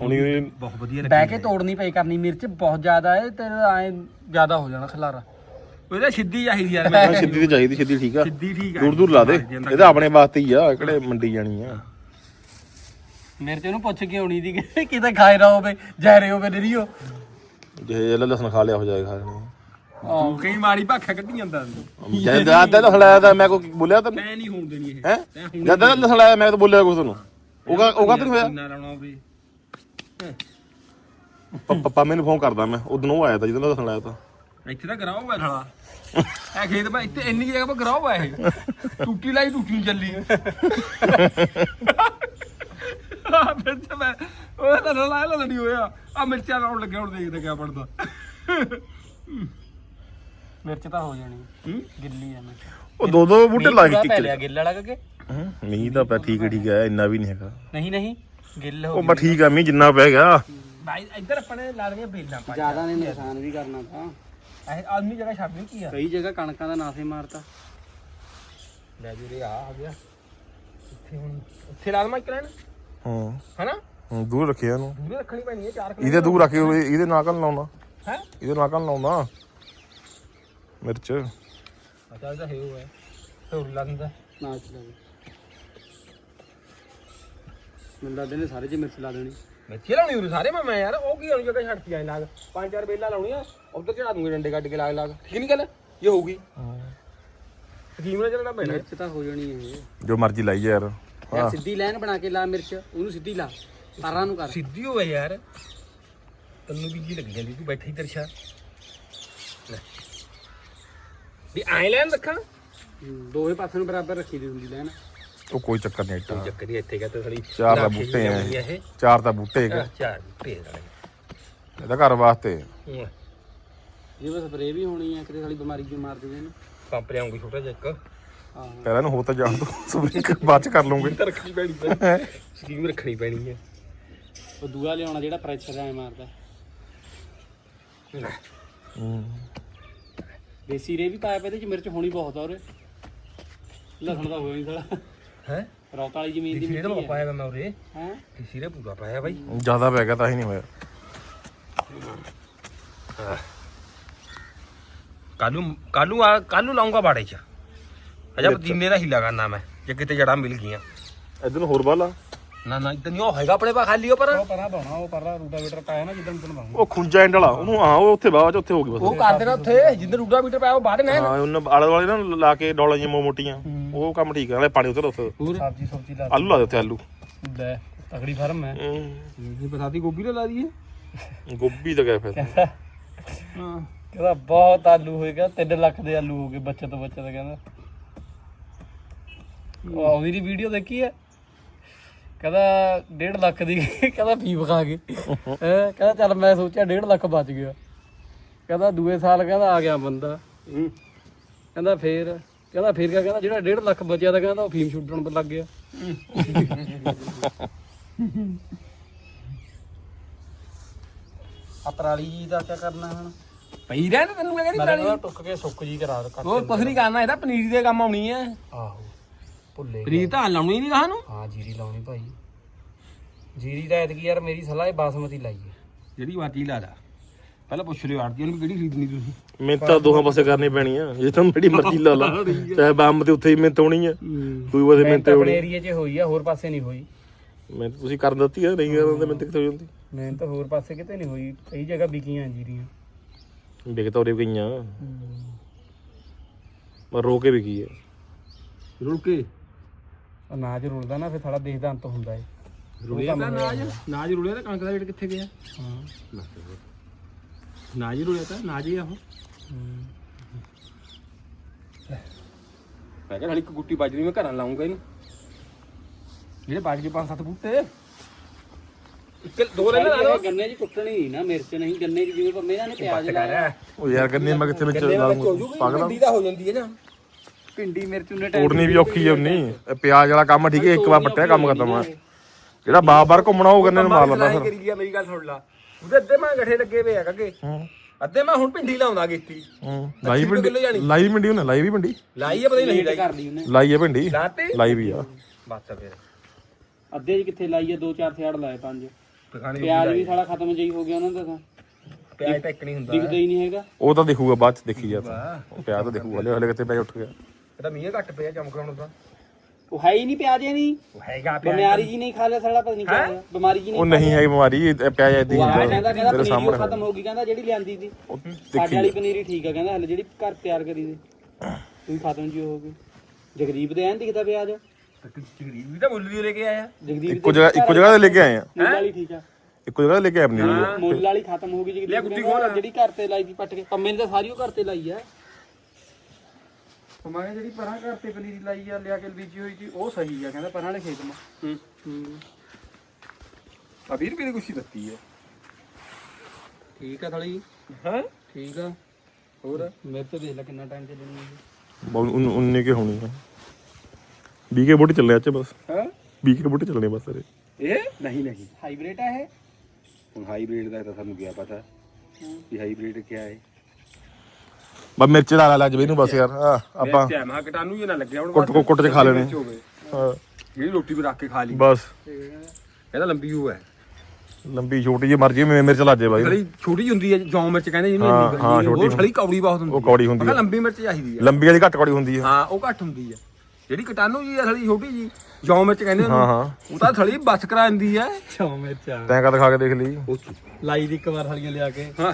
ਹੁਣੀ ਬਹੁਤ ਵਧੀਆ ਬਹਿ ਕੇ ਤੋੜਨੀ ਪਈ ਕਰਨੀ ਮਿਰਚ ਬਹੁਤ ਜ਼ਿਆਦਾ ਹੈ ਤੇਰਾ ਐ ਜ਼ਿਆਦਾ ਹੋ ਜਾਣਾ ਖਲਾਰਾ। ਉਹਦਾ ਸਿੱਧੀ ਚਾਹੀਦੀ ਯਾਰ ਹਾਂ ਮੈਂ ਸਿੱਧੀ ਤੇ ਚਾਹੀਦੀ ਸਿੱਧੀ ਠੀਕ ਆ। ਸਿੱਧੀ ਠੀਕ ਆ। ਦੂਰ ਦੂਰ ਲਾ ਦੇ ਇਹਦਾ ਆਪਣੇ ਵਾਸਤੇ ਹੀ ਆ ਕਿਹੜੇ ਮੰਡੀ ਜਾਣੀ ਆ। ਮਿਰਚ ਨੂੰ ਪੁੱਛ ਕੇ ਆਉਣੀ ਦੀ ਕਿਤੇ ਖਾਏ ਨਾ ਹੋਵੇ ਜ਼ਹਿਰੇ ਹੋਵੇ ਨਿਰੀਓ। ਜੇ ਇਹ ਲਸਣ ਖਾ ਲਿਆ ਹੋ ਜਾਏਗਾ ਖਾਣੇ ਤੂੰ ਕਈ ਮਾੜੀ ਭਾਖਾ ਕੱਢੀ ਜਾਂਦਾ ਜਦ ਦਾ ਲਸਣ ਆਇਆ ਤਾਂ ਮੈਂ ਕੋਈ ਬੋਲਿਆ ਤੈਨੂੰ? ਮੈਂ ਨਹੀਂ ਹੋਣ ਦੇਣੀ ਇਹ। ਹੈ? ਜਦ ਦਾ ਲਸਣ ਆਇਆ ਮੈਂ ਤਾਂ ਬੋਲਿਆ ਕੁਝ ਤੈਨੂੰ। ਉਹਗਾ ਉਹਗਾ ਤੈਨੂੰ ਹੋਇਆ? ਨਾ ਲਾਉਣਾ ਵੀ। ਪ- ਪਪਾ ਮੈਨੂੰ ਫੋਨ ਕਰਦਾ ਮੈਂ। ਉਦੋਂ ਉਹ ਆਇਆ ਤਾਂ ਜਦੋਂ ਲਸਣ ਆਇਆ ਤਾਂ। ਇੱਥੇ ਤਾਂ ਗਰਾਉ ਹੈ ਥਲਾ ਇਹ ਖੇਤ ਪਾ ਇੱਥੇ ਇੰਨੀ ਜਗ੍ਹਾ 'ਤੇ ਗਰਾਉ ਹੈ ਇਹ। ਟੂਟੀ ਲਾਈ ਟੂਟੀ ਨੂੰ ਚੱਲੀ। ਆ ਫਿਰ ਤੇ ਮੈਂ ਉਹ ਤਾਂ ਲਾਇਆ ਲੜੀ ਹੋਇਆ। ਆ ਮਿਰਚਾਂ ਲਾਉਣ ਲੱਗਿਆ ਹੁਣ ਦੇਖਦੇ ਕਿਆ ਬਣਦਾ। ਮਿਰਚ ਤਾਂ ਹੋ ਜਾਣੀ ਹੂੰ। ਗਿੱਲੀ ਆ ਮਿਰਚ। ਉਹ ਦੋ ਦੋ ਬੂਟੇ ਲਾ ਕੇ ਪੈ ਲਿਆ ਗਿੱਲ ਵਾਲਾ ਕਰਕੇ ਹੂੰ, ਮੀਂਹ ਤਾਂ ਪਿਆ ਠੀਕ ਠੀਕ ਹੈ ਇੰਨਾ ਵੀ ਨਹੀਂ ਹੈਗਾ। ਨਹੀਂ ਨਹੀਂ ਗਿੱਲ ਹੋ ਉਹ ਬਸ ਠੀਕ ਆ ਮੀਂਹ ਜਿੰਨਾ ਪੈ ਗਿਆ। ਭਾਈ ਇੱਧਰ ਆਪਣੇ ਲਾ ਲਈਆਂ ਬੇਲਾਂ ਪਾ ਜ਼ਿਆਦਾ ਨੇ ਨੁਕਸਾਨ ਵੀ ਕਰਨਾ ਤਾਂ। ਇਹ ਆਦਮੀ ਜਗ੍ਹਾ ਛੱਡਣੀ ਕੀ ਆ? ਕਈ ਜਗ੍ਹਾ ਕਣਕਾਂ ਦਾ ਨਾਸੇ ਮਾਰਤਾ। ਲੈ ਜੀ ਰੇ ਆ ਆ ਗਿਆ। ਇੱਥੇ ਹੁਣ ਉੱਥੇ ਲਾ ਦਮਾ ਇੱਕ ਲੈਣ। ਹਾਂ। ਹਨਾ? ਦੂਰ ਰੱਖਿਆ ਇਹਨੂੰ। ਦੂਰੇ ਰੱਖਣੀ ਪੈਣੀ ਹੈ ਚਾਰ ਕਿਲੋ ਇਹਦੇ ਦੂਰ ਰੱਖੇ ਇਹਦੇ ਨਾਲ ਕੰਨ ਲਾਉਣਾ ਹੈ? ਇਹਦੇ ਨਾਲ ਕੰਨ ਲਾਉਣਾ ਮਿਰਚ। ਮੈਨੂੰ ਲੱਗਦਾ ਨੇ ਸਾਰੇ ਲਾ ਦੇਣੀ। ਮੇਥੇ ਲਾਉਣੀ ਉਰੇ ਸਾਰੇ? ਮੈਂ ਮੈਂ ਯਾਰ ਉਹ ਕੀ ਹੋਣੀ ਜਗ੍ਹਾ ਛੱਡਤੀ ਐ ਲਾਗ? ਪੰਜ ਚਾਰ ਬੇਲਾਂ ਲਾਉਣੀਆਂ ਉਧਰ ਚੜਾ ਦੂੰਗੇ ਡੰਡੇ ਕੱਢ ਕੇ ਲਾਗ ਲਾਗ। ਠੀਕ ਨਹੀਂ ਗੱਲ? ਇਹ ਹੋਊਗੀ। ਸਕੀਮ ਨਾਲ ਚੱਲਣਾ ਪੈਣਾ? ਮਿਰਚ ਤਾਂ ਹੋ ਜਾਣੀ ਇਹ ਜੋ ਮਰਜ਼ੀ ਲਾਈ ਜਾ ਯਾਰ ਯਾਰ ਸਿੱਧੀ ਲਾਈਨ ਬਣਾ ਕੇ ਲਾ ਮਿਰਚ ਉਹਨੂੰ ਸਿੱਧੀ ਲਾ। ਤਾਰਾਂ ਨੂੰ ਕਰ। ਸਿੱਧੀ ਹੋਵੇ ਯਾਰ। ਤੈਨੂੰ ਵੀ ਜੀ ਲੱਗ ਜਾਂਦੀ ਤੂੰ ਬੈਠੀ ਦਰਸ਼ਾ ਵੀ ਆਏ ਲੈਣ ਰੱਖਾਂ ਦੋਵੇਂ ਪਾਸੇ ਨੂੰ ਬਰਾਬਰ ਰੱਖੀ ਦੀ ਹੁੰਦੀ ਲਾਈਨ ਉਹ ਕੋਈ ਚੱਕਰ ਨਹੀਂ ਕੋਈ ਇੱਟਾ ਚੱਕਰ ਨਹੀਂ ਇੱਥੇ ਕਹਤੇ ਥੜੀ ਚਾਰ ਦਾ ਬੂਟੇ ਆ ਇਹ। ਚਾਰ ਤਾਂ ਬੂਟੇ ਹੈਗੇ। ਚਾਰ ਬੂਟੇ ਆ ਇਹਦਾ ਘਰ ਵਾਸਤੇ ਹੂੰ। ਜੇ ਬਸ ਸਪਰੇ ਵੀ ਹੋਣੀ ਹੈ ਕਿਤੇ ਸਾਲੀ ਬਿਮਾਰੀ ਜੋ ਮਾਰ ਦੇਵੇ ਇਹਨੂੰ? ਪੰਪ ਲਿਆਉਂਗੀ ਛੋਟਾ ਜਿਹਾ ਇੱਕ। ਹਾਂ ਪਹਿਲਾਂ ਨੂੰ ਹੋ ਤਾਂ ਜਾਣ ਦੋ ਸਬਰਿਕ ਬਾਅਦ ਚ ਕਰ ਲਵਾਂਗੇ ਤਾਂ ਰੱਖਣੀ ਪੈਣੀ ਹੈ? ਸਕੀਮ ਰੱਖਣੀ ਪੈਣੀ ਹੈ ਉਹ ਦੂਆ ਲਿਆਉਣਾ ਜਿਹੜਾ ਪ੍ਰੈਸ਼ਰ ਐ ਮਾਰਦਾ। ਹੂੰ। ਦੇਸੀ ਰੇ ਵੀ ਪਾਇਆ ਪਿਆ ਇਹਦੇ ਚ ਮਿਰਚ ਹੋਣੀ ਬਹੁਤ ਆ ਉਰੇ। ਲਸਣ ਤਾਂ ਹੋਇਆ ਨਹੀਂ ਸਾਲਾ। ਹੈ? ਰੌਤ ਵਾਲੀ ਜ਼ਮੀਨ ਦੀ ਦਾ ਮਿੱਟੀ ਹੈ ਪਾਇਆ ਮੈਂ ਉਰੇ। ਹੈ? ਕਿਸੇ ਦਾ ਪੂਰਾ ਪਾਇਆ ਬਾਈ। ਜ਼ਿਆਦਾ ਪੈ ਗਿਆ ਤਾਂ ਹੀ ਨਹੀਂ ਹੋਇਆ। ਕੱਲੂ ਕੱਲੂ ਆ ਕੱਲੂ ਲਾਉਂਗਾ ਬਾੜੇ ਚ। ਅਜਾ ਪਤੀਨੇ ਦਾ ਹੀਲਾ ਕਰਨਾ ਮੈਂ ਜੇ ਕਿਤੇ ਜੜਾ ਮਿਲ ਗਈਆਂ। ਇਧਰ ਨੂੰ ਹੋਰ ਬਾਲਾ ਨਾ ਨਾ ਇਦਾਂ ਨਹੀਂ ਉਹ ਹੈਗਾ ਆਪਣੇ ਪਾ ਖਾਲੀ ਉਹ ਪਰ। ਉਹ ਪਰਾਂ ਪਾਉਣਾ ਉਹ ਪਰਾਂ ਰੂਟਾਵੇਟਰ ਪਾਇਆ ਨਾ ਜਿੱਦਾਂ ਤੈਨੂੰ ਪਾਉਂਗਾ। ਉਹ ਖੁੰਜਾ ਐਂਡ ਵਾਲਾ ਉਹਨੂੰ ਹਾਂ ਉਹ ਉੱਥੇ ਬਾਅਦ ਚ ਉੱਥੇ ਹੋ ਗਈ ਬਸ। ਉਹ ਕਰ ਦੇਣਾ ਉੱਥੇ ਜਿੰਦਰ ਰੂਡਾ ਮੀਟਰ ਪਾਇਆ ਉਹ ਬਾਹਰ ਨੇ ਹਾਂ ਉਹਨਾਂ ਆਲੇ ਵਾਲੇ ਨਾ ਲਾ ਕੇ ਡੋਲਾਂ ਜਿਹੀਆਂ ਮੋਟੀਆਂ। ਉਹ ਕੰਮ ਠੀਕ ਆ ਨਾਲੇ ਪਾਣੀ ਉਧਰ ਉੱਥੇ। ਹੋਰ? ਸਬਜੀ ਸਬਜੀ ਲਾ ਆਲੂ ਲਾ ਦੇ ਉੱਥੇ ਆਲੂ। ਲੈ ਤਗੜੀ ਫਰਮ ਹੈ। ਹਮ, ਇਹ ਬਤਾਤੀ ਗੋਭੀ ਲਾ ਦਈਏ। ਗੋਭੀ ਤਾਂ ਗਏ ਫਿਰ। ਹਾਂ ਕਹਿੰਦਾ ਬਹੁਤ ਆਲੂ ਹੋਏਗਾ 3 ਲੱਖ ਦੇ ਆਲੂ ਹੋ ਗਏ ਬੱਚਤ ਬੱਚਤ ਕਹਿੰਦਾ। ਉਹ ਉਹਦੀ ਦੀ ਵੀਡੀਓ ਦੇਖੀ ਹੈ? ਕਹਿੰਦਾ 1.5 ਲੱਖ ਦੀ *laughs* ਕਹਿੰਦਾ ਫੀ ਵਿਖਾ ਕੇ। ਹੈਂ, ਕਹਿੰਦਾ ਚੱਲ ਮੈਂ ਸੋਚਿਆ 1.5 ਲੱਖ ਬਚ ਗਿਆ। ਕਹਿੰਦਾ ਦੂਏ ਸਾਲ ਕਹਿੰਦਾ ਆ ਗਿਆ ਬੰਦਾ। ਕਹਿੰਦਾ ਫੇਰ ਕਹਿੰਦਾ ਫੇਰ ਕਿਆ ਕਹਿੰਦਾ ਜਿਹੜਾ 1.5 ਲੱਖ ਬਚਿਆ ਤਾਂ ਕਹਿੰਦਾ ਉਹ ਫੀਮ ਛੁੱਟਣ ਲੱਗ ਗਿਆ। ਆ ਪਰਾਲੀ ਜੀ ਦਾ ਕੀ ਕਰਨਾ ਹੁਣ? ਪਈ ਰਹਿਣ ਤੈਨੂੰ ਕਹਿੰਦੀ ਮੈਂ ਪੁਰਾਣੀ ਕਹਿੰਦਾ ਟੁੱਕ ਕੇ ਸੁੱਕ ਜੀ ਕਰਾ ਦੇ ਉਹ ਕੁਛ ਨਹੀਂ ਕਰਨਾ ਇਹਦਾ ਪਨੀਰ ਦੇ ਕੰਮ ਆਉਣੀ ਹੈ ਆਹੋ ਭੁੱਲੇ ਪਨੀਰ ਤਾਂ ਲਾਉਣੀ ਨਹੀਂ ਕਹਾਂ ਨੂੰ ਹਾਂ ਜੀਰੀ ਲਾਉਣੀ ਭਾਈ। ਜੀਰੀ ਦਾ ਐਤਕੀ ਯਾਰ ਮੇਰੀ ਸਲਾਹ ਹੈ ਬਾਸਮਤੀ ਲਾਈਏ। ਜਿਹੜੀ ਮਰਜ਼ੀ ਲਾ ਲਾ। ਪਹਿਲਾਂ ਪੁੱਛ ਲਿਓ ਆੜਤੀ ਉਹਨੂੰ ਕਿਹੜੀ ਖਰੀਦਣੀ ਤੁਸੀਂ? ਮਿਹਨਤ ਤਾਂ ਦੋਹਾਂ ਪਾਸੇ ਕਰਨੀ ਪੈਣੀ ਆ। ਜੇ ਤੁਹਾਨੂੰ ਜਿਹੜੀ ਮਰਜ਼ੀ ਲਾ ਲਾ। ਚਾਹੇ ਬੰਬ ਤੇ ਉੱਥੇ ਹੀ ਮਿਹਨਤ ਹੋਣੀ ਆ। ਕੋਈ ਵਾਦੇ ਮਿਹਨਤ ਆਪਣੇ ਹੋਣੀ। ਏਰੀਏ 'ਚ ਹੋਈ ਆ ਹੋਰ ਪਾਸੇ ਨਹੀਂ ਹੋਈ। ਮਿਹਨਤ ਤੁਸੀਂ ਕਰ ਦਿੱਤੀ ਆ ਨਹੀਂ ਕਰਦੇ ਮਿਹਨਤ ਕਿੱਥੇ ਹੋ ਜਾਂਦੀ? ਮਿਹਨਤ ਹੋਰ ਪਾਸੇ ਕਿਤੇ ਨਹੀਂ ਹੋਈ। ਕਈ ਜਗ੍ਹਾ ਵਿਕੀਆਂ ਜੀਰੀਆਂ। ਵਿਕ ਤਾਂ ਉਰੇ ਗਈਆਂ। ਪਰ ਰੋ ਕੇ ਵੀ ਕੀ ਆ। ਰੁੜ ਕੇ? ਅਨਾਜ ਰੁਲਦਾ ਨਾ ਫਿਰ ਥੋੜਾ ਦੇਖਦਾ ਅੰਤ ਹੁੰਦਾ ਏ। ਰੁੜਿਆ ਤਾਂ ਨਾਜ ਨਾਜ ਰੁੜਿਆ ਤਾਂ ਕਣਕ ਦਾ ਰੇਟ ਕਿੱਥੇ ਗਿਆ? ਹਾਂ। ਨਾਜ ਹੀ ਰੁੜਿਆ ਤਾਂ ਨਾਜ ਹੀ ਆ ਉਹ। ਮੈਂ ਕਿਹਾ ਹਲੀ ਇੱਕ ਗੁੱਟੀ ਬਾਜਰੀ ਮੈਂ ਘਰਾਂ ਲਾਉਂਗਾ ਇਹਨੂੰ। ਜਿਹੜੇ ਬਾਜ ਕੇ ਪੰਜ ਸੱਤ ਬੂਟੇ। ਇੱਕ ਦੋ ਲੈ ਲਾ ਲਓ। ਗੰਨੇ 'ਚ ਕੁੱਟਣੀ ਨਾ ਮਿਰਚ ਨਹੀਂ ਗੰਨੇ 'ਚ ਜਿਵੇਂ ਪੰਮੇ ਇਹਨਾਂ ਨੇ ਪਿਆਜ਼ ਲਾਇਆ ਉਹ ਯਾਰ ਗੰਨੇ ਮੈਂ ਕਿੱਥੇ ਵਿੱਚ ਗੰਨੇ ਲਾ ਵਿੱਚ ਹੋ ਜੂਗੀ ਪਾਗਲ ਮੰਡੀ ਦਾ ਹੋ ਜਾਂਦੀ ਹੈ ਨਾ। ਭਿੰਡੀ ਮਿਰਚ ਉਹਨੇ ਤੋੜਨੀ ਵੀ ਔਖੀ ਆ ਉਨੀ। ਪਿਆਜ਼ ਵਾਲਾ ਕੰਮ ਠੀਕ ਹੈ ਇੱਕ ਵਾਰ ਪੱਟਿਆ ਕੰਮ ਖਤਮ ਆ। ਜਿਹੜਾ ਬਾਰ ਬਾਰ ਘੁੰਮਣਾ ਉਹ ਗੰਨੇ ਨੂੰ ਮਾਰ ਲੈਂਦਾ ਫਿਰ। ਕਰੀ ਗਿਆ ਮੇਰੀ ਗੱਲ ਸੁਣ ਲਾ। ਉਹਦੇ ਅੱਧੇ ਮੈਂ ਗੱਠੇ ਲੱਗੇ ਵੇ ਆ ਕੱਗੇ ਹੂੰ। ਅੱਧੇ ਮੈਂ ਹੁਣ ਭਿੰਡੀ ਲਾਉਂਦਾ ਕੀਤੀ ਹੂੰ। ਲਾਈ ਪਿੰਡੀ ਜਾਣੀ। ਲਾਈ ਪਿੰਡੀ ਉਹਨੇ ਲਾਈ ਵੀ ਪਿੰਡੀ ਲਾਈ ਆ ਪਤਾ ਹੀ ਨਹੀਂ ਲਾਈ। ਕਰ ਲਈ ਉਹਨੇ। ਲਾਈ ਹੈ ਪਿੰਡੀ ਲਾਤੇ? ਲਾਈ ਵੀ ਆ। ਬਸ ਫਿਰ। ਅੱਧੇ 'ਚ ਕਿੱਥੇ ਲਾਈ ਆ? ਦੋ ਚਾਰ ਸਿਆੜ ਲਾਏ ਪੰਜ। ਪਿਆਜ਼ ਵੀ ਸਾਲਾ ਖਤਮ ਜਈ ਹੋ ਗਿਆ ਉਹਨਾਂ ਦਾ ਤਾਂ। ਪਿਆਜ ਤਾਂ ਇੱਕ ਨਹੀਂ ਹੁੰਦਾ। ਦਿਖਦਾ ਹੀ ਨਹੀਂ ਹੈਗਾ। ਉਹ ਤਾਂ ਦਿਖੂਗਾ ਬਾਅਦ ਚ ਦੇਖੀ ਜਾ ਤਾਂ। ਉਹ ਪਿਆ ਤਾਂ ਦਿਖੂਗਾ। ਹਲੇ ਹਲੇ ਕਿਤੇ ਪੈ ਉੱਠ ਗਿਆ। ਇਹ ਤਾਂ ਮੀਂਹ ਘੱਟ ਪਿਆ ਚਮਕਾਉਣ ਦਾ ਉਹ ਹੈ ਹੀ ਨਹੀਂ ਪਿਆਜ਼ੇ ਨਹੀਂ। ਉਹ ਹੈਗਾ ਪਿਆ ਬਿਮਾਰੀ ਜੀ ਨਹੀਂ ਖਾ ਲਿਆ ਸਾਲਾ ਪਤਾ ਨਹੀਂ ਕਿਆ। ਬਿਮਾਰੀ ਜੀ ਨਹੀਂ ਉਹ ਨਹੀਂ ਹੈ ਬਿਮਾਰੀ ਇਹ ਪਿਆਜ਼ ਐਦੀ ਉਹ ਆ ਕਹਿੰਦਾ ਕਹਿੰਦਾ ਤੇਰੇ ਪਨੀਰੀ ਖਤਮ ਹੋ ਗਈ ਕਹਿੰਦਾ ਜਿਹੜੀ ਲਿਆਂਦੀ ਸੀ। ਉਹ ਸਾਡੇ ਵਾਲੀ ਪਨੀਰੀ ਠੀਕ ਆ ਕਹਿੰਦਾ ਹਲੇ ਜਿਹੜੀ ਘਰ ਤਿਆਰ ਕਰੀ ਸੀ। ਤੂੰ ਖਤਮ ਜੀ ਹੋ ਗਈ। ਜਗਦੀਪ ਦੇ ਐਂ ਦਿਖਦਾ ਪਿਆਜ਼ ਗਰੀਬ ਵੀ ਤਾਂ ਮੁੱਲ ਵੀ ਲੈ ਕੇ ਆਇਆ। ਜਗਦੀਪ ਇੱਕੋ ਜਗ੍ਹਾ ਇੱਕੋ ਜਗ੍ਹਾ ਤੇ ਲੈ ਕੇ ਆਏ ਆ। ਮੁੱਲ ਵਾਲੀ ਠੀਕ ਆ। ਇੱਕੋ ਜਗ੍ਹਾ ਤੇ ਲੈ ਕੇ ਆਏ ਪਨੀਰ। ਮੁੱਲ ਵਾਲੀ ਖਤਮ ਹੋ ਗਈ ਜਗਦੀਪ ਜਿਹੜੀ ਘਰ ਤੇ ਲਾਈ ਸੀ ਪੱਟ ਕੇ। ਪੰਮੇ ਨੇ ਤਾਂ ਸਾਰੀ ਉਹ ਘਰ ਤੇ ਲਾਈ ਆ। ਨੇ ਜਿਹੜੀ ਪਰਾਂ ਘਰ ਤੇ ਪਨੀਰੀ ਲਾਈ ਆ ਲਿਆ ਕੇ ਬੀਜੀ ਹੋਈ ਸੀ ਉਹ ਸਹੀ ਆ ਕਹਿੰਦਾ ਪਰਾਂ ਵਾਲੇ ਖੇਤ ਮਾ। ਹੂੰ ਹੂੰ। ਆ 20 ਰੁਪਏ ਦੀ ਕੁਛੀ ਦਿੱਤੀ ਹੈ ਠੀਕ ਆ ਥੋੜੀ ਹਾਂ? ਠੀਕ ਆ। ਹੋਰ? ਮੇਰੇ ਤੇ ਦੇਖ ਲੈ ਕਿੰਨਾ ਟਾਈਮ ਚੱਲਣੀ ਹੈ ਬਹੁਤ ਉਨ- ਉਨੇ ਕੇ ਹੋਣੀ ਆ। 20 ਕੇ ਬੁੱਟ ਚੱਲੇ ਅੱਜ ਬਸ। ਹਾਂ? 20 ਕੇ ਬੁੱਟ ਚੱਲਣੇ ਬਸ ਸਾਰੇ ਇਹ? ਨਹੀਂ ਨਹੀਂ। ਹਾਈਬ੍ਰਿਡ ਆ ਇਹ? ਹੁਣ ਹਾਈਬ੍ਰਿਡ ਦਾ ਤਾਂ ਸਾਨੂੰ ਕੀ ਪਤਾ। ਕਿ ਹਾਈਬ੍ਰਿਡ ਕੀ ਹੈ? ਬਸ ਮਿਰਚ ਲਾ ਲਾ ਲੱਜ ਬਈ ਨੂੰ ਬਸ ਯਾਰ। ਆ ਆਪਾਂ ਮੈਂ ਮਾ ਕਟਾਨੂੰ ਜੇ ਨਾ ਲੱਗਿਆ ਹੁਣ ਕੁੱਟ ਕੁੱਟ ਚ ਖਾ ਲੈਣੇ। ਹਾਂ, ਜਿਹੜੀ ਰੋਟੀ ਵੀ ਰੱਖ ਕੇ ਖਾ ਲਈ। ਬਸ। ਕਹਿੰਦਾ ਲੰਬੀ ਉਹ ਹੈ। ਲੰਬੀ ਛੋਟੀ ਜਿਹੀ ਮਰਜ਼ੀ ਮੇ ਮਿਰਚ ਲੱਜੇ ਬਾਈ। ਥੜੀ ਛੋਟੀ ਹੁੰਦੀ ਹੈ ਜੌਂ ਮਿਰਚ ਕਹਿੰਦੇ ਜਿਹਨੂੰ ਹਾਂ, ਇੰਨੀ ਹਾਂ, ਉਹ ਛੋਟੀ ਥੜੀ ਕੌੜੀ ਬਹੁਤ ਹੁੰਦੀ ਉਹ ਕੌੜੀ ਹੁੰਦੀ ਕਿਹਾ ਲੰਬੀ ਮਿਰਚ ਚਾਹੀਦੀ ਹੈ। ਲੰਬੀ ਵਾਲੀ ਘੱਟ ਕੌੜੀ ਹੁੰਦੀ ਆ ਹਾਂ ਉਹ ਘੱਟ ਹੁੰਦੀ ਹੈ। ਜਿਹੜੀ ਕਟਾਨੂੰ ਜੀ ਹੈ ਥੜੀ ਛੋਟੀ ਜੀ ਜੌਂ ਮਿਰਚ ਕਹਿੰਦੇ ਹਾਂ ਉਹਨੂੰ। ਹਾਂ ਉਹ ਤਾਂ ਥੜੀ ਬਸ ਕਰਾ ਦਿੰਦੀ ਹੈ। ਚੌ ਮਿਰਚਾਂ ਤੈਂ ਕਦ ਖਾ ਕੇ ਦੇਖ ਲਈ। ਲਾਈ ਦੀ ਇੱਕ ਵਾਰ ਥਲੀਆਂ ਲਿਆ ਕੇ। ਹਾਂ।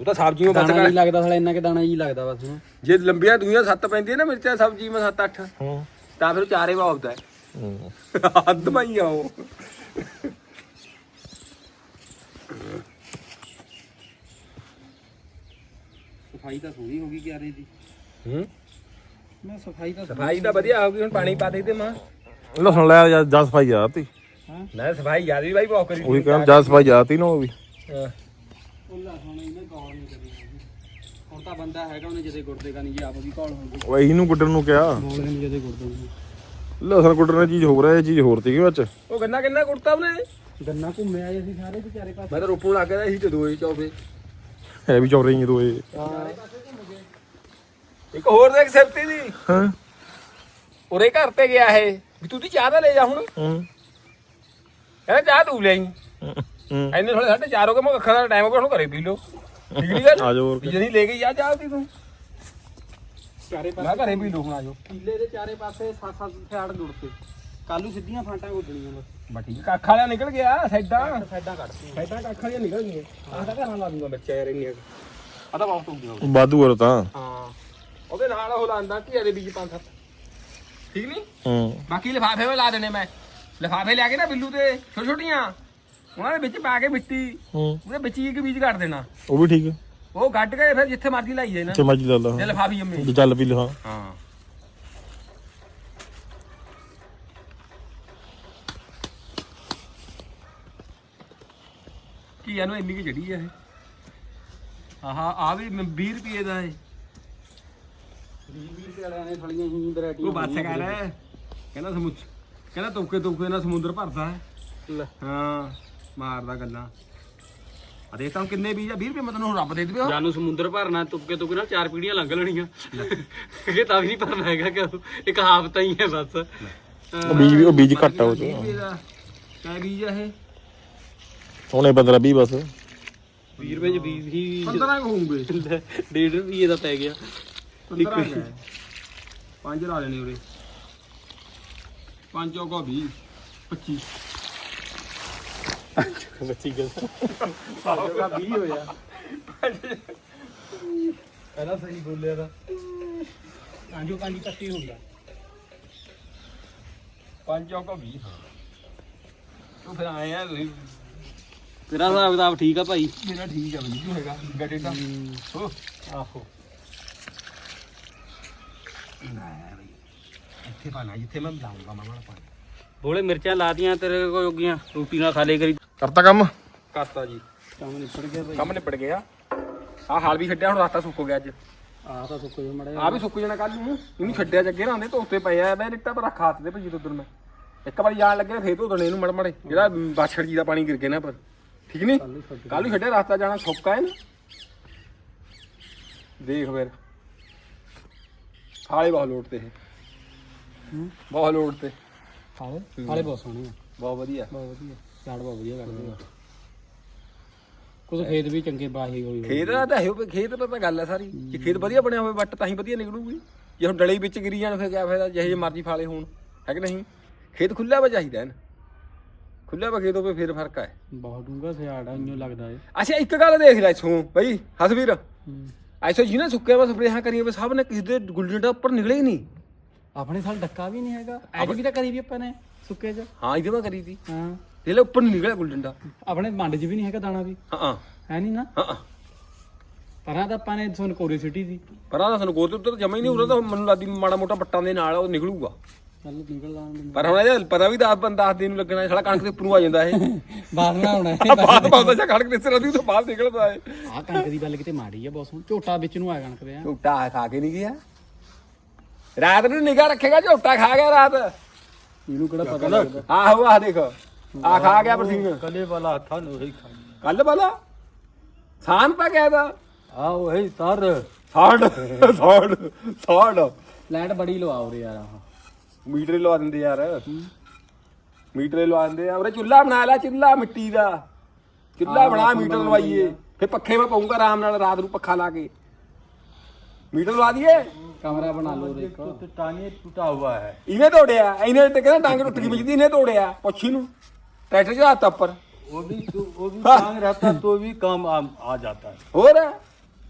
ਉਹ ਤਾਂ ਸਬਜ਼ੀਆਂ ਬਸ ਦਾਣਾ ਕਰ ਨਹੀਂ ਲੱਗਦਾ ਸਾਲਾ ਇੰਨਾ ਕਿ ਦਾਣਾ ਹੀ ਲੱਗਦਾ ਬਸ ਜੇ ਲੰਬੀਆਂ ਦੂਈਆਂ ਸੱਤ ਪੈਂਦੀਆਂ ਨਾ ਮਿਰਚਾਂ ਸਬਜ਼ੀ ਮੈਂ ਸੱਤ ਅੱਠ। ਹੂੰ। ਤਾਂ ਫਿਰ ਚਾਰੇ ਵਾਪਦਾ ਹੈ ਹੂੰ। ਹੱਦ ਮਾਈ ਆ ਉਹ। ਸਫ਼ਾਈ ਤਾਂ ਸੋਹਣੀ ਹੋ ਗਈ ਕਿਆਰੇ ਦੀ। ਹੂੰ। ਮੈਂ ਸਫ਼ਾਈ ਤਾਂ ਸਫ਼ਾਈ ਤਾਂ ਵਧੀਆ ਹੋ ਗਈ ਹੁਣ ਪਾਣੀ ਪਾ ਦੇ ਤੇ ਮਾਂ। ਲਸਣ ਲੈ ਜਾ 10 ਸਫ਼ਾਈ ਜਾਤੀ ਨਾ ਸਫ਼ਾਈ ਵੀ ਬਾਈ ਬਹੁਤ ਕਰੀ ਉਹੀ ਕਹਿੰਦਾ 10 ਸਫ਼ਾਈ ਜਾਤੀ ਨਾ ਉਹ ਵੀ। ਹਾਂ ਇਹਨੇ ਕੌਲ ਨਹੀਂ ਕਰੀ ਹੈਗੀ। ਹੁਣ ਤਾਂ ਬੰਦਾ ਹੈਗਾ ਉਹਨੇ ਜਦੇ ਗੁਰਦੇਗਾ ਨਹੀਂ ਜੀ ਆਪ ਵੀ ਕੌਲ ਹੋ ਗਈ ਉਹ ਇਹਨੂੰ ਗੁੱਡਣ ਨੂੰ ਕਿਹਾ। ਬੋਲ ਨਹੀਂ ਜਦੇ ਗੁਰਦੇ ਲਸਣ ਗੁੱਡਣ ਦੀ ਚੀਜ਼ ਹੋਰ ਹੈ ਇਹ ਚੀਜ਼ ਹੋਰ ਸੀਗੀ ਵਿੱਚ। ਉਹ ਗੰਨਾ ਕਿੰਨਾ ਕੁੜਤਾ ਉਹਨੇ? ਗੰਨਾ ਘੁੰਮਿਆ ਆਏ ਅਸੀਂ ਸਾਰੇ ਵਿਚਾਰੇ ਪਾਸੇ। ਮੈਂ ਤਾਂ ਰੋਪਣ ਲੱਗ ਗਿਆ ਸੀ ਤੇ ਦੋਏ ਚੌਵੇ ਹੈ ਵੀ ਚੌਰੇ ਹੀ ਦੋਏ। ਇੱਕ ਹੋਰ ਦੇਖ ਸਿਫਤੀ ਦੀ। ਹਾਂ। ਉਰੇ ਘਰ ਤੇ ਗਿਆ ਇਹ। ਵੀ ਤੂੰ ਦੀ ਚਾਹ ਤਾਂ ਲੈ ਜਾ ਹੁਣ। ਹੂੰ। ਕਹਿੰਦਾ ਚਾਹ ਤੂੰ ਲੈ ਆਈ। ਹੂੰ। ਐਨੇ ਥੋੜੇ ਸਾਢੇ ਚਾਰ ਹੋ ਗਏ ਮੈਂ ਅੱਖਾਂ ਦਾ ਟਾਈਮ ਹੋ ਗਿਆ ਹੁਣ ਘਰੇ ਪੀ ਲਓ। ਠੀਕ ਨਹੀਂ ਗੱਲ? ਆ ਜਾਓ ਹੋਰ ਵੀ ਜਿਹੜੀ ਲੈ ਕੇ ਜਾ ਚਾਹ ਤੀ ਤੂੰ। ਚਾਰੇ ਮੈਂ ਘਰੇ ਪੀ ਲੂ ਹੁਣ ਆ ਜਾਓ। ਕਿੱਲੇ ਦੇ ਚਾਰੇ ਪਾਸੇ ਸੱਤ ਸੱਤ ਸਿਆੜ ਜੁੜਤੇ ਕੱਲੂ ਸਿੱਧੀਆਂ ਫਾਂਟਾਂ ਗੁੱਡਣੀਆਂ ਬਸ ਬਾ ਠੀਕ ਕੱਖ ਵਾਲਿਆ ਨਿਕਲ ਗਿਆ ਸਾਈਡਾਂ ਸਾਈਡਾਂ ਕੱਢਤੀਆਂ ਸਾਈਡਾਂ ਕੱਖ ਵਾਲੀਆਂ ਨਿਕਲ ਗਈਆਂ। ਆਹ ਤਾਂ ਘਰਾਂ ਲਾ ਦੂੰਗਾ ਮਿਰਚਾਂ ਯਾਰ ਇੰਨੀਆਂ ਆ ਤਾਂ ਬਹੁਤ ਹੋ ਗਿਆ ਵਾਧੂ ਹੋਰ ਤਾਂ। ਹਾਂ। ਉਹਦੇ ਨਾਲ ਉਹ ਲਾਂਦਾ ਘੀਆ ਦੇ ਬੀਜ ਪੰਜ ਸੱਤ। ਠੀਕ ਨਹੀਂ ਹੂੰ। ਬਾਕੀ ਲਿਫਾਫੇ ਵਿੱਚ ਲਾ ਦੇਣੇ ਮੈਂ। ਲਿਫਾਫੇ ਲਿਆ ਕੇ ਨਾ ਬਿੱਲੂ ਤੇ ਛੋਟੀ ਛੋਟੀਆਂ। ਉਹਨਾਂ ਦੇ ਵਿੱਚ ਪਾ ਕੇ ਮਿੱਟੀ ਹੂੰ। ਉਹਦੇ ਵਿੱਚ ਹੀ ਇੱਕ ਬੀਜ ਕੱਢ ਦੇਣਾ। ਉਹ ਵੀ ਠੀਕ ਹੈ। ਉਹ ਗੱਡ ਕੇ ਫਿਰ ਜਿੱਥੇ ਮਰਜ਼ੀ ਲਾਈ ਨਾ। ਤੇ ਮੱਜੀ ਲਾ ਲਾ। ਜੇ ਲਿਫਾਫੀ ਜੰਮੇ। ਜੇ ਚੱਲ ਪੀ ਲਾ। ਹਾਂ। ਕੀ ਇਹਨੂੰ ਇੰਨੀ ਕੀ ਜੜੀ ਆ ਇਹ? ਆਹਾ ਆ ਵੀ 20 ਰੁਪਏ ਦਾ ਹੈ 20 ਰੁਪਏ ਵਾਲਿਆਂ ਨੇ ਥੋੜੀਆਂ ਹੀ ਵੈਰਾਈਟੀ ਉਹ ਬੱਸ ਕਰ। ਕਹਿੰਦਾ ਸਮੁੱਚ ਕਹਿੰਦਾ ਤੋਕੇ ਤੋਕੇ ਨਾਲ ਸਮੁੰਦਰ ਭਰਦਾ ਹੈ। ਲੈ। ਹਾਂ। ਮਾਰਦਾ ਗੱਲਾਂ। ਆ ਦੇਖ ਤਾਂ ਕਿੰਨੇ ਬੀਜ ਆ 20 ਰੁਪਏ ਮੈਂ ਤੈਨੂੰ ਰੱਬ ਦੇ ਦੇਵੇ। ਜਾਨੂੰ ਸਮੁੰਦਰ ਭਰਨਾ ਤੁੱਕੇ ਤੁੱਕੇ ਨਾਲ ਚਾਰ ਪੀੜੀਆਂ ਲੰਘ ਲੈਣੀਆਂ। ਇਹ ਤਾਂ ਵੀ ਨਹੀਂ ਭਰਨਾ ਹੈਗਾ ਕਿ ਇੱਕ ਹਾਫਤਾ ਹੀ ਹੈ ਬਸ। ਉਹ ਬੀਜ ਉਹ ਬੀਜ ਘੱਟ ਆ ਉਹ 20 ਚ ਕਿਆ ਬੀਜ ਆ ਇਹ? ਹੁਣੇ 15 20 ਬਸ। 20 ਰੁਪਏ ਚ 20 ਹੀ 15 ਕੁ ਹੋਊਗੇ। 1.5 ਰੁਪਏ ਦਾ ਪੈ ਗਿਆ। 15 ਕੁ ਹੈ। ਪੰਜ ਲਾ ਲੈਣੇ ਉਰੇ। ਪੰਜ ਚੌਕਾ 20 25 ਬੱਚੀ ਗੱਲ ਚੌਕਾ 20 ਹੋਇਆ ਪਹਿਲਾਂ ਸਹੀ ਬੋਲਿਆ ਤਾਂ ਕਾਂਜੋ ਕਾਂਜੀ ਕੱਟੀ ਹੁੰਦਾ ਪੰਜ ਚੌਕਾ 20 ਉਹ ਫਿਰ ਆਏ ਆ ਤੁਸੀਂ ਤੇਰਾ ਹਿਸਾਬ ਕਿਤਾਬ ਠੀਕ ਆ ਭਾਈ? ਮੇਰਾ ਠੀਕ ਆ ਬਈ ਕੀ ਹੈਗਾ ਗੱਡੇ ਦਾ ਹੋ। ਆਹੋ। ਇੱਥੇ ਪਾਣਾ ਜਿੱਥੇ ਮੈਂ ਲਾਉਂਗਾ ਮਾਮਾ ਪਾਣੀ ਬੋਲੇ ਮਿਰਚਾਂ ਲਾਤੀਆਂ ਤੇਰੇ ਕੋਲ ਜੋਗੀਆਂ ਰੋਟੀ ਨਾਲ ਖਾ ਲੇ ਕਰੀ। ਕਰਤਾ ਕੰਮ? ਕਰਤਾ ਜੀ। ਕੰਮ ਨਿਪੜ ਗਿਆ ਭਾਈ ਕੰਮ ਨਿਪੜ ਗਿਆ। ਆ ਹਾਲ ਵੀ ਛੱਡਿਆ ਹੁਣ ਰਾਤਾ ਸੁੱਕ ਗਿਆ ਅੱਜ। ਆਹ ਤਾਂ ਸੁੱਕ ਜਾ ਮੜਾ ਆ ਵੀ ਸੁੱਕ ਜਾਣਾ ਕੱਲ ਨੂੰ। ਇਹਨੂੰ ਛੱਡਿਆ ਜੱਗੇ ਆਂਦੇ ਧੋਤੇ ਪਏ ਆ। ਮੈਂ ਨਿੱਟਾ ਪਰ ਰੱਖਾ ਦਿੱਤੇ ਭਜੀ ਉਧਰ ਮੈਂ। ਇੱਕ ਵਾਰੀ ਜਾਣ ਲੱਗੇ ਫੇਰ ਧੋ ਦੇਣੇ ਇਹਨੂੰ ਮੜ ਮੜੇ। ਜਿਹੜਾ ਬਾਛੜ ਜੀ ਦਾ ਪਾਣੀ ਗਿਰ ਗਿਆ ਨਾ ਪਰ ਠੀਕ ਨਹੀਂ ਕੱਲ ਨੂੰ ਛੱਡਿਆ ਰਾਸਤਾ ਜਾਣਾ ਸੁੱਕਾ ਹੈ ਨਾ। ਦੇਖ ਫਿਰ। ਹਾਲੇ ਬਹੁਤ ਲੋੜ ਤੇ ਬਹੁਤ ਲੋੜ ਤੇ। ਹਾਲੇ ਹਾਲੇ ਬਹੁਤ ਸੋਹਣੇ ਆ। ਬਹੁਤ ਵਧੀਆ। ਬਹੁਤ ਵਧੀਆ। ਝਾੜ ਬਹੁਤ ਵਧੀਆ ਕੱਢਦੇ ਆ ਕੁਝ ਖੇਤ ਵੀ ਚੰਗੇ ਬਾਹੀ ਹੋਈ ਹੋਈ ਖੇਤ ਦਾ ਤਾਂ ਇਹੋ ਖੇਤ ਦਾ ਤਾਂ ਗੱਲ ਹੈ ਸਾਰੀ। ਜੇ ਖੇਤ ਵਧੀਆ ਬਣਿਆ ਹੋਵੇ ਵੱਟ ਤਾਂ ਹੀ ਵਧੀਆ ਨਿਕਲੂਗੀ। ਜੇ ਹੁਣ ਡਲੇ ਵਿੱਚ ਗਿਰੀ ਜਾਣ ਫਿਰ ਕਿਆ ਫਾਇਦਾ? ਜਿਹੇ ਜਿਹੇ ਮਰਜ਼ੀ ਫਾਲੇ ਹੋਣ। ਹੈ ਕਿ ਨਹੀਂ? ਖੇਤ ਖੁੱਲਾ ਵਾ ਚਾਹੀਦਾ ਹੈ ਨਾ ਖੁੱਲਾ ਵਾ ਖੇਤ ਹੋਵੇ ਫਿਰ ਫ਼ਰਕ ਹੈ ਬਹੁਤ ਡੂੰਗਾ ਸਿਆੜ ਆ ਇੰਨੋ ਲੱਗਦਾ ਏ। ਅੱਛਾ ਇੱਕ ਗੱਲ ਦੇਖ ਲੈ ਇਥੋਂ ਬਈ ਹਸਵੀਰ। ਐਸੋ ਜੀ ਨਾ ਸੁੱਕੇ ਵਾ ਸਪਰੇਹਾਂ ਕਰੀਏ ਵੇ ਸਭ ਨੇ ਕਿਸੇ ਦੇ ਗੁੱਲਡਾ ਉੱਪਰ ਨਿਕਲੇ ਹੀ ਨਹੀਂ। ਆਪਣੇ ਸਾਲ ਡੱਕਾ ਵੀ ਨਹੀਂ ਹੈਗਾ। ਐਜ ਵੀ ਤਾਂ ਕਰੀ ਵੀ ਆਪਾਂ ਨੇ ਸੁੱਕੇ ਚ। ਹਾਂ ਇਹਦੇ ਮੈਂ ਕਰੀ ਤੀ ਹਾਂ। ਇਹ ਲੈ ਉੱਪਰ ਨਿਕਲਿਆ ਗੁੱਲਡਾ ਆਪਣੇ ਮੰਡ ਚ ਵੀ ਨਹੀਂ ਹੈਗਾ ਦਾਣਾ ਵੀ। ਹਾਂ ਹਾਂ। ਹੈ ਨਹੀਂ ਨਾ? ਹਾਂ ਪਰਾਂ ਤਾਂ ਆਪਾਂ ਨੇ ਸੁਣ ਕੋਰੀ ਸਿਟੀ ਦੀ। ਪਰ ਆ ਸਾਨੂੰ ਗੋਦ ਉੱਤੇ ਜਮਾ ਹੀ ਨਹੀਂ ਉਰੇ ਤਾਂ ਮੈਨੂੰ ਲੱਗਦੀ ਮਾੜਾ ਮੋਟਾ ਪੱਟਾਂ ਦੇ ਨਾਲ ਉਹ ਨਿਕਲੂਗਾ। ਨਿਕਲ ਪਰ ਹੁਣ ਇਹਦਾ ਪਤਾ ਵੀ 10 10 ਦਿਨ ਨੂੰ ਲੱਗਣਾ ਸਾਲਾ ਕਣਕ ਦੇ ਉੱਪਰ ਨੂੰ ਆ ਜਾਂਦਾ ਇਹ। *laughs* ਬਾਹਰ ਨਾ ਹੋਣਾ ਬਾਅਦ ਪਾਉਂਦਾ ਜਾਂ ਕਣਕ ਨਿਸਰ ਦੀ ਤੋਂ ਬਾਹਰ ਨਿਕਲਦਾ ਹੈ ਆ ਕਣਕ ਦੀ ਗੱਲ ਕਿਤੇ ਮਾੜੀ ਆ ਬਹੁਤ ਸੋਹਣੀ। ਝੋਟਾ ਵਿੱਚ ਨੂੰ ਆ ਕਣਕ ਦੇ ਆ। ਝੋਟਾ ਖਾ ਕੇ ਨਹੀਂ ਗਿਆ। ਰਾਤ ਨੂੰ ਨਿਗਾਹ ਰੱਖੇਗਾ ਝੋਟਾ ਖਾ ਗਿਆ ਰਾਤ। ਇਹਨੂੰ ਕਿਹੜਾ ਪਤਾ ਲੱਗਦਾ? ਆਹੋ ਆਹ ਦੇਖ। ਆ ਖਾ ਗਿਆ ਬਰਸੀਨ ਕੱਲੇ ਵਾਲਾ ਹੱਥਾਂ ਨੂੰ ਹੀ ਖਾ ਕੱਲ ਵਾਲਾ? ਸਾਨ ਪਾ ਗਿਆ ਦਾ ਆ ਉਹੀ ਸਰ। ਸਾਡ ਸਾਡ ਸਾਡ ਲੈਟ ਬੜੀ ਲਵਾਓ ਰੇ ਯਾਰ ਮੀਟਰ ਲਵਾ ਦਿੰਦੇ ਯਾਰ। ਮੀਟਰ ਲਵਾ ਦਿੰਦੇ ਆ। ਉਹਰੇ ਚੁੱਲਾ ਬਣਾ ਲੈ ਚੁੱਲਾ ਮਿੱਟੀ ਦਾ। ਚੁੱਲਾ ਬਣਾ ਮੀਟਰ ਲਵਾਈਏ। ਫੇ ਪੱਖੇ ਮੈਂ ਪਾਉਂਗਾ ਆਰਾਮ ਨਾਲ ਰਾਤ ਨੂੰ ਪੱਖਾ ਲਾ ਕੇ। ਮੀਟਰ ਲਵਾ ਦਈਏ? ਕਮਰਾ ਬਣਾ ਲਓ ਰੇ ਟਾਂਗੇ ਟੁੱਟਾ ਹੋਇਆ ਹੈ। ਇਹਨੇ ਤੋੜਿਆ। ਇਹਨੇ ਤੇ ਕਹਿੰਦਾ ਟਾਂਗੇ ਟੁੱਟ ਗਈ ਬਜਦੀ ਇਹਨੇ ਤੋੜਿਆ। ਪੁੱਛੀ ਨੂੰ ਟਰੈਕਟਰ 'ਚ ਹੱਥ ਉੱਪਰ वो भी वो भी टांग रहता तो भी काम आ, आ जाता है ਹੋਰ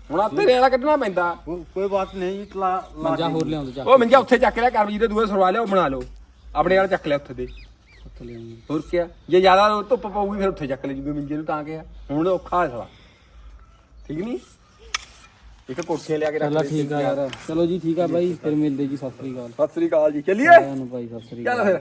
ਹੁਣ ਆ ਤੇਰੇ ਵਾਲਾ ਕੱਢਣਾ ਪੈਂਦਾ वो, कोई बात नहीं इतला ਮੰਜਾ ਹੋਰ ਲਿਆਉਂਦੇ ਚੱਕ ਉਹ ਮੰਜਾ ਉੱਥੇ ਚੱਕ ਲਿਆ ਕਰਮਜੀਤ ਦੇ ਦੂਏ ਸਰਵਾ ਲਿਆ ਉਹ ਬਣਾ ਲਓ ਆਪਣੇ ਵਾਲਾ ਚੱਕ ਲਿਆ ਉੱਥੇ ਦੇ ਉੱਥੇ ਲਿਆਉਂਦੇ ਹੋਰ ਕੀ ਜੇ ਜ਼ਿਆਦਾ ਧੁੱਪ ਪਊਗੀ ਫਿਰ ਉੱਥੇ ਚੱਕ ਲੈ ਜੂਗੇ ਮੰਜੇ ਨੂੰ ਤਾਂ ਕਿਹਾ ਹੁਣ ਔਖਾ ਹੈ ਸਾਲਾ ਠੀਕ ਨਹੀਂ ਇੱਕ ਕੋਠੇ ਲਿਆ ਕੇ ਰੱਖ ਚਲੋ ਦੇ ਠੀਕ ਆ ਯਾਰ ਚਲੋ ਜੀ ਠੀਕ ਆ ਬਾਈ ਫਿਰ ਮਿਲਦੇ ਜੀ ਸਤਿ ਸ੍ਰੀ ਅਕਾਲ ਸਤਿ ਸ੍ਰੀ ਅਕਾਲ ਜੀ ਚੱਲੀਏ ਸਾਰਿਆਂ ਨੂੰ ਭਾਈ ਸਤਿ ਸ੍ਰੀ ਅਕਾਲ ਚੱਲ ਫਿਰ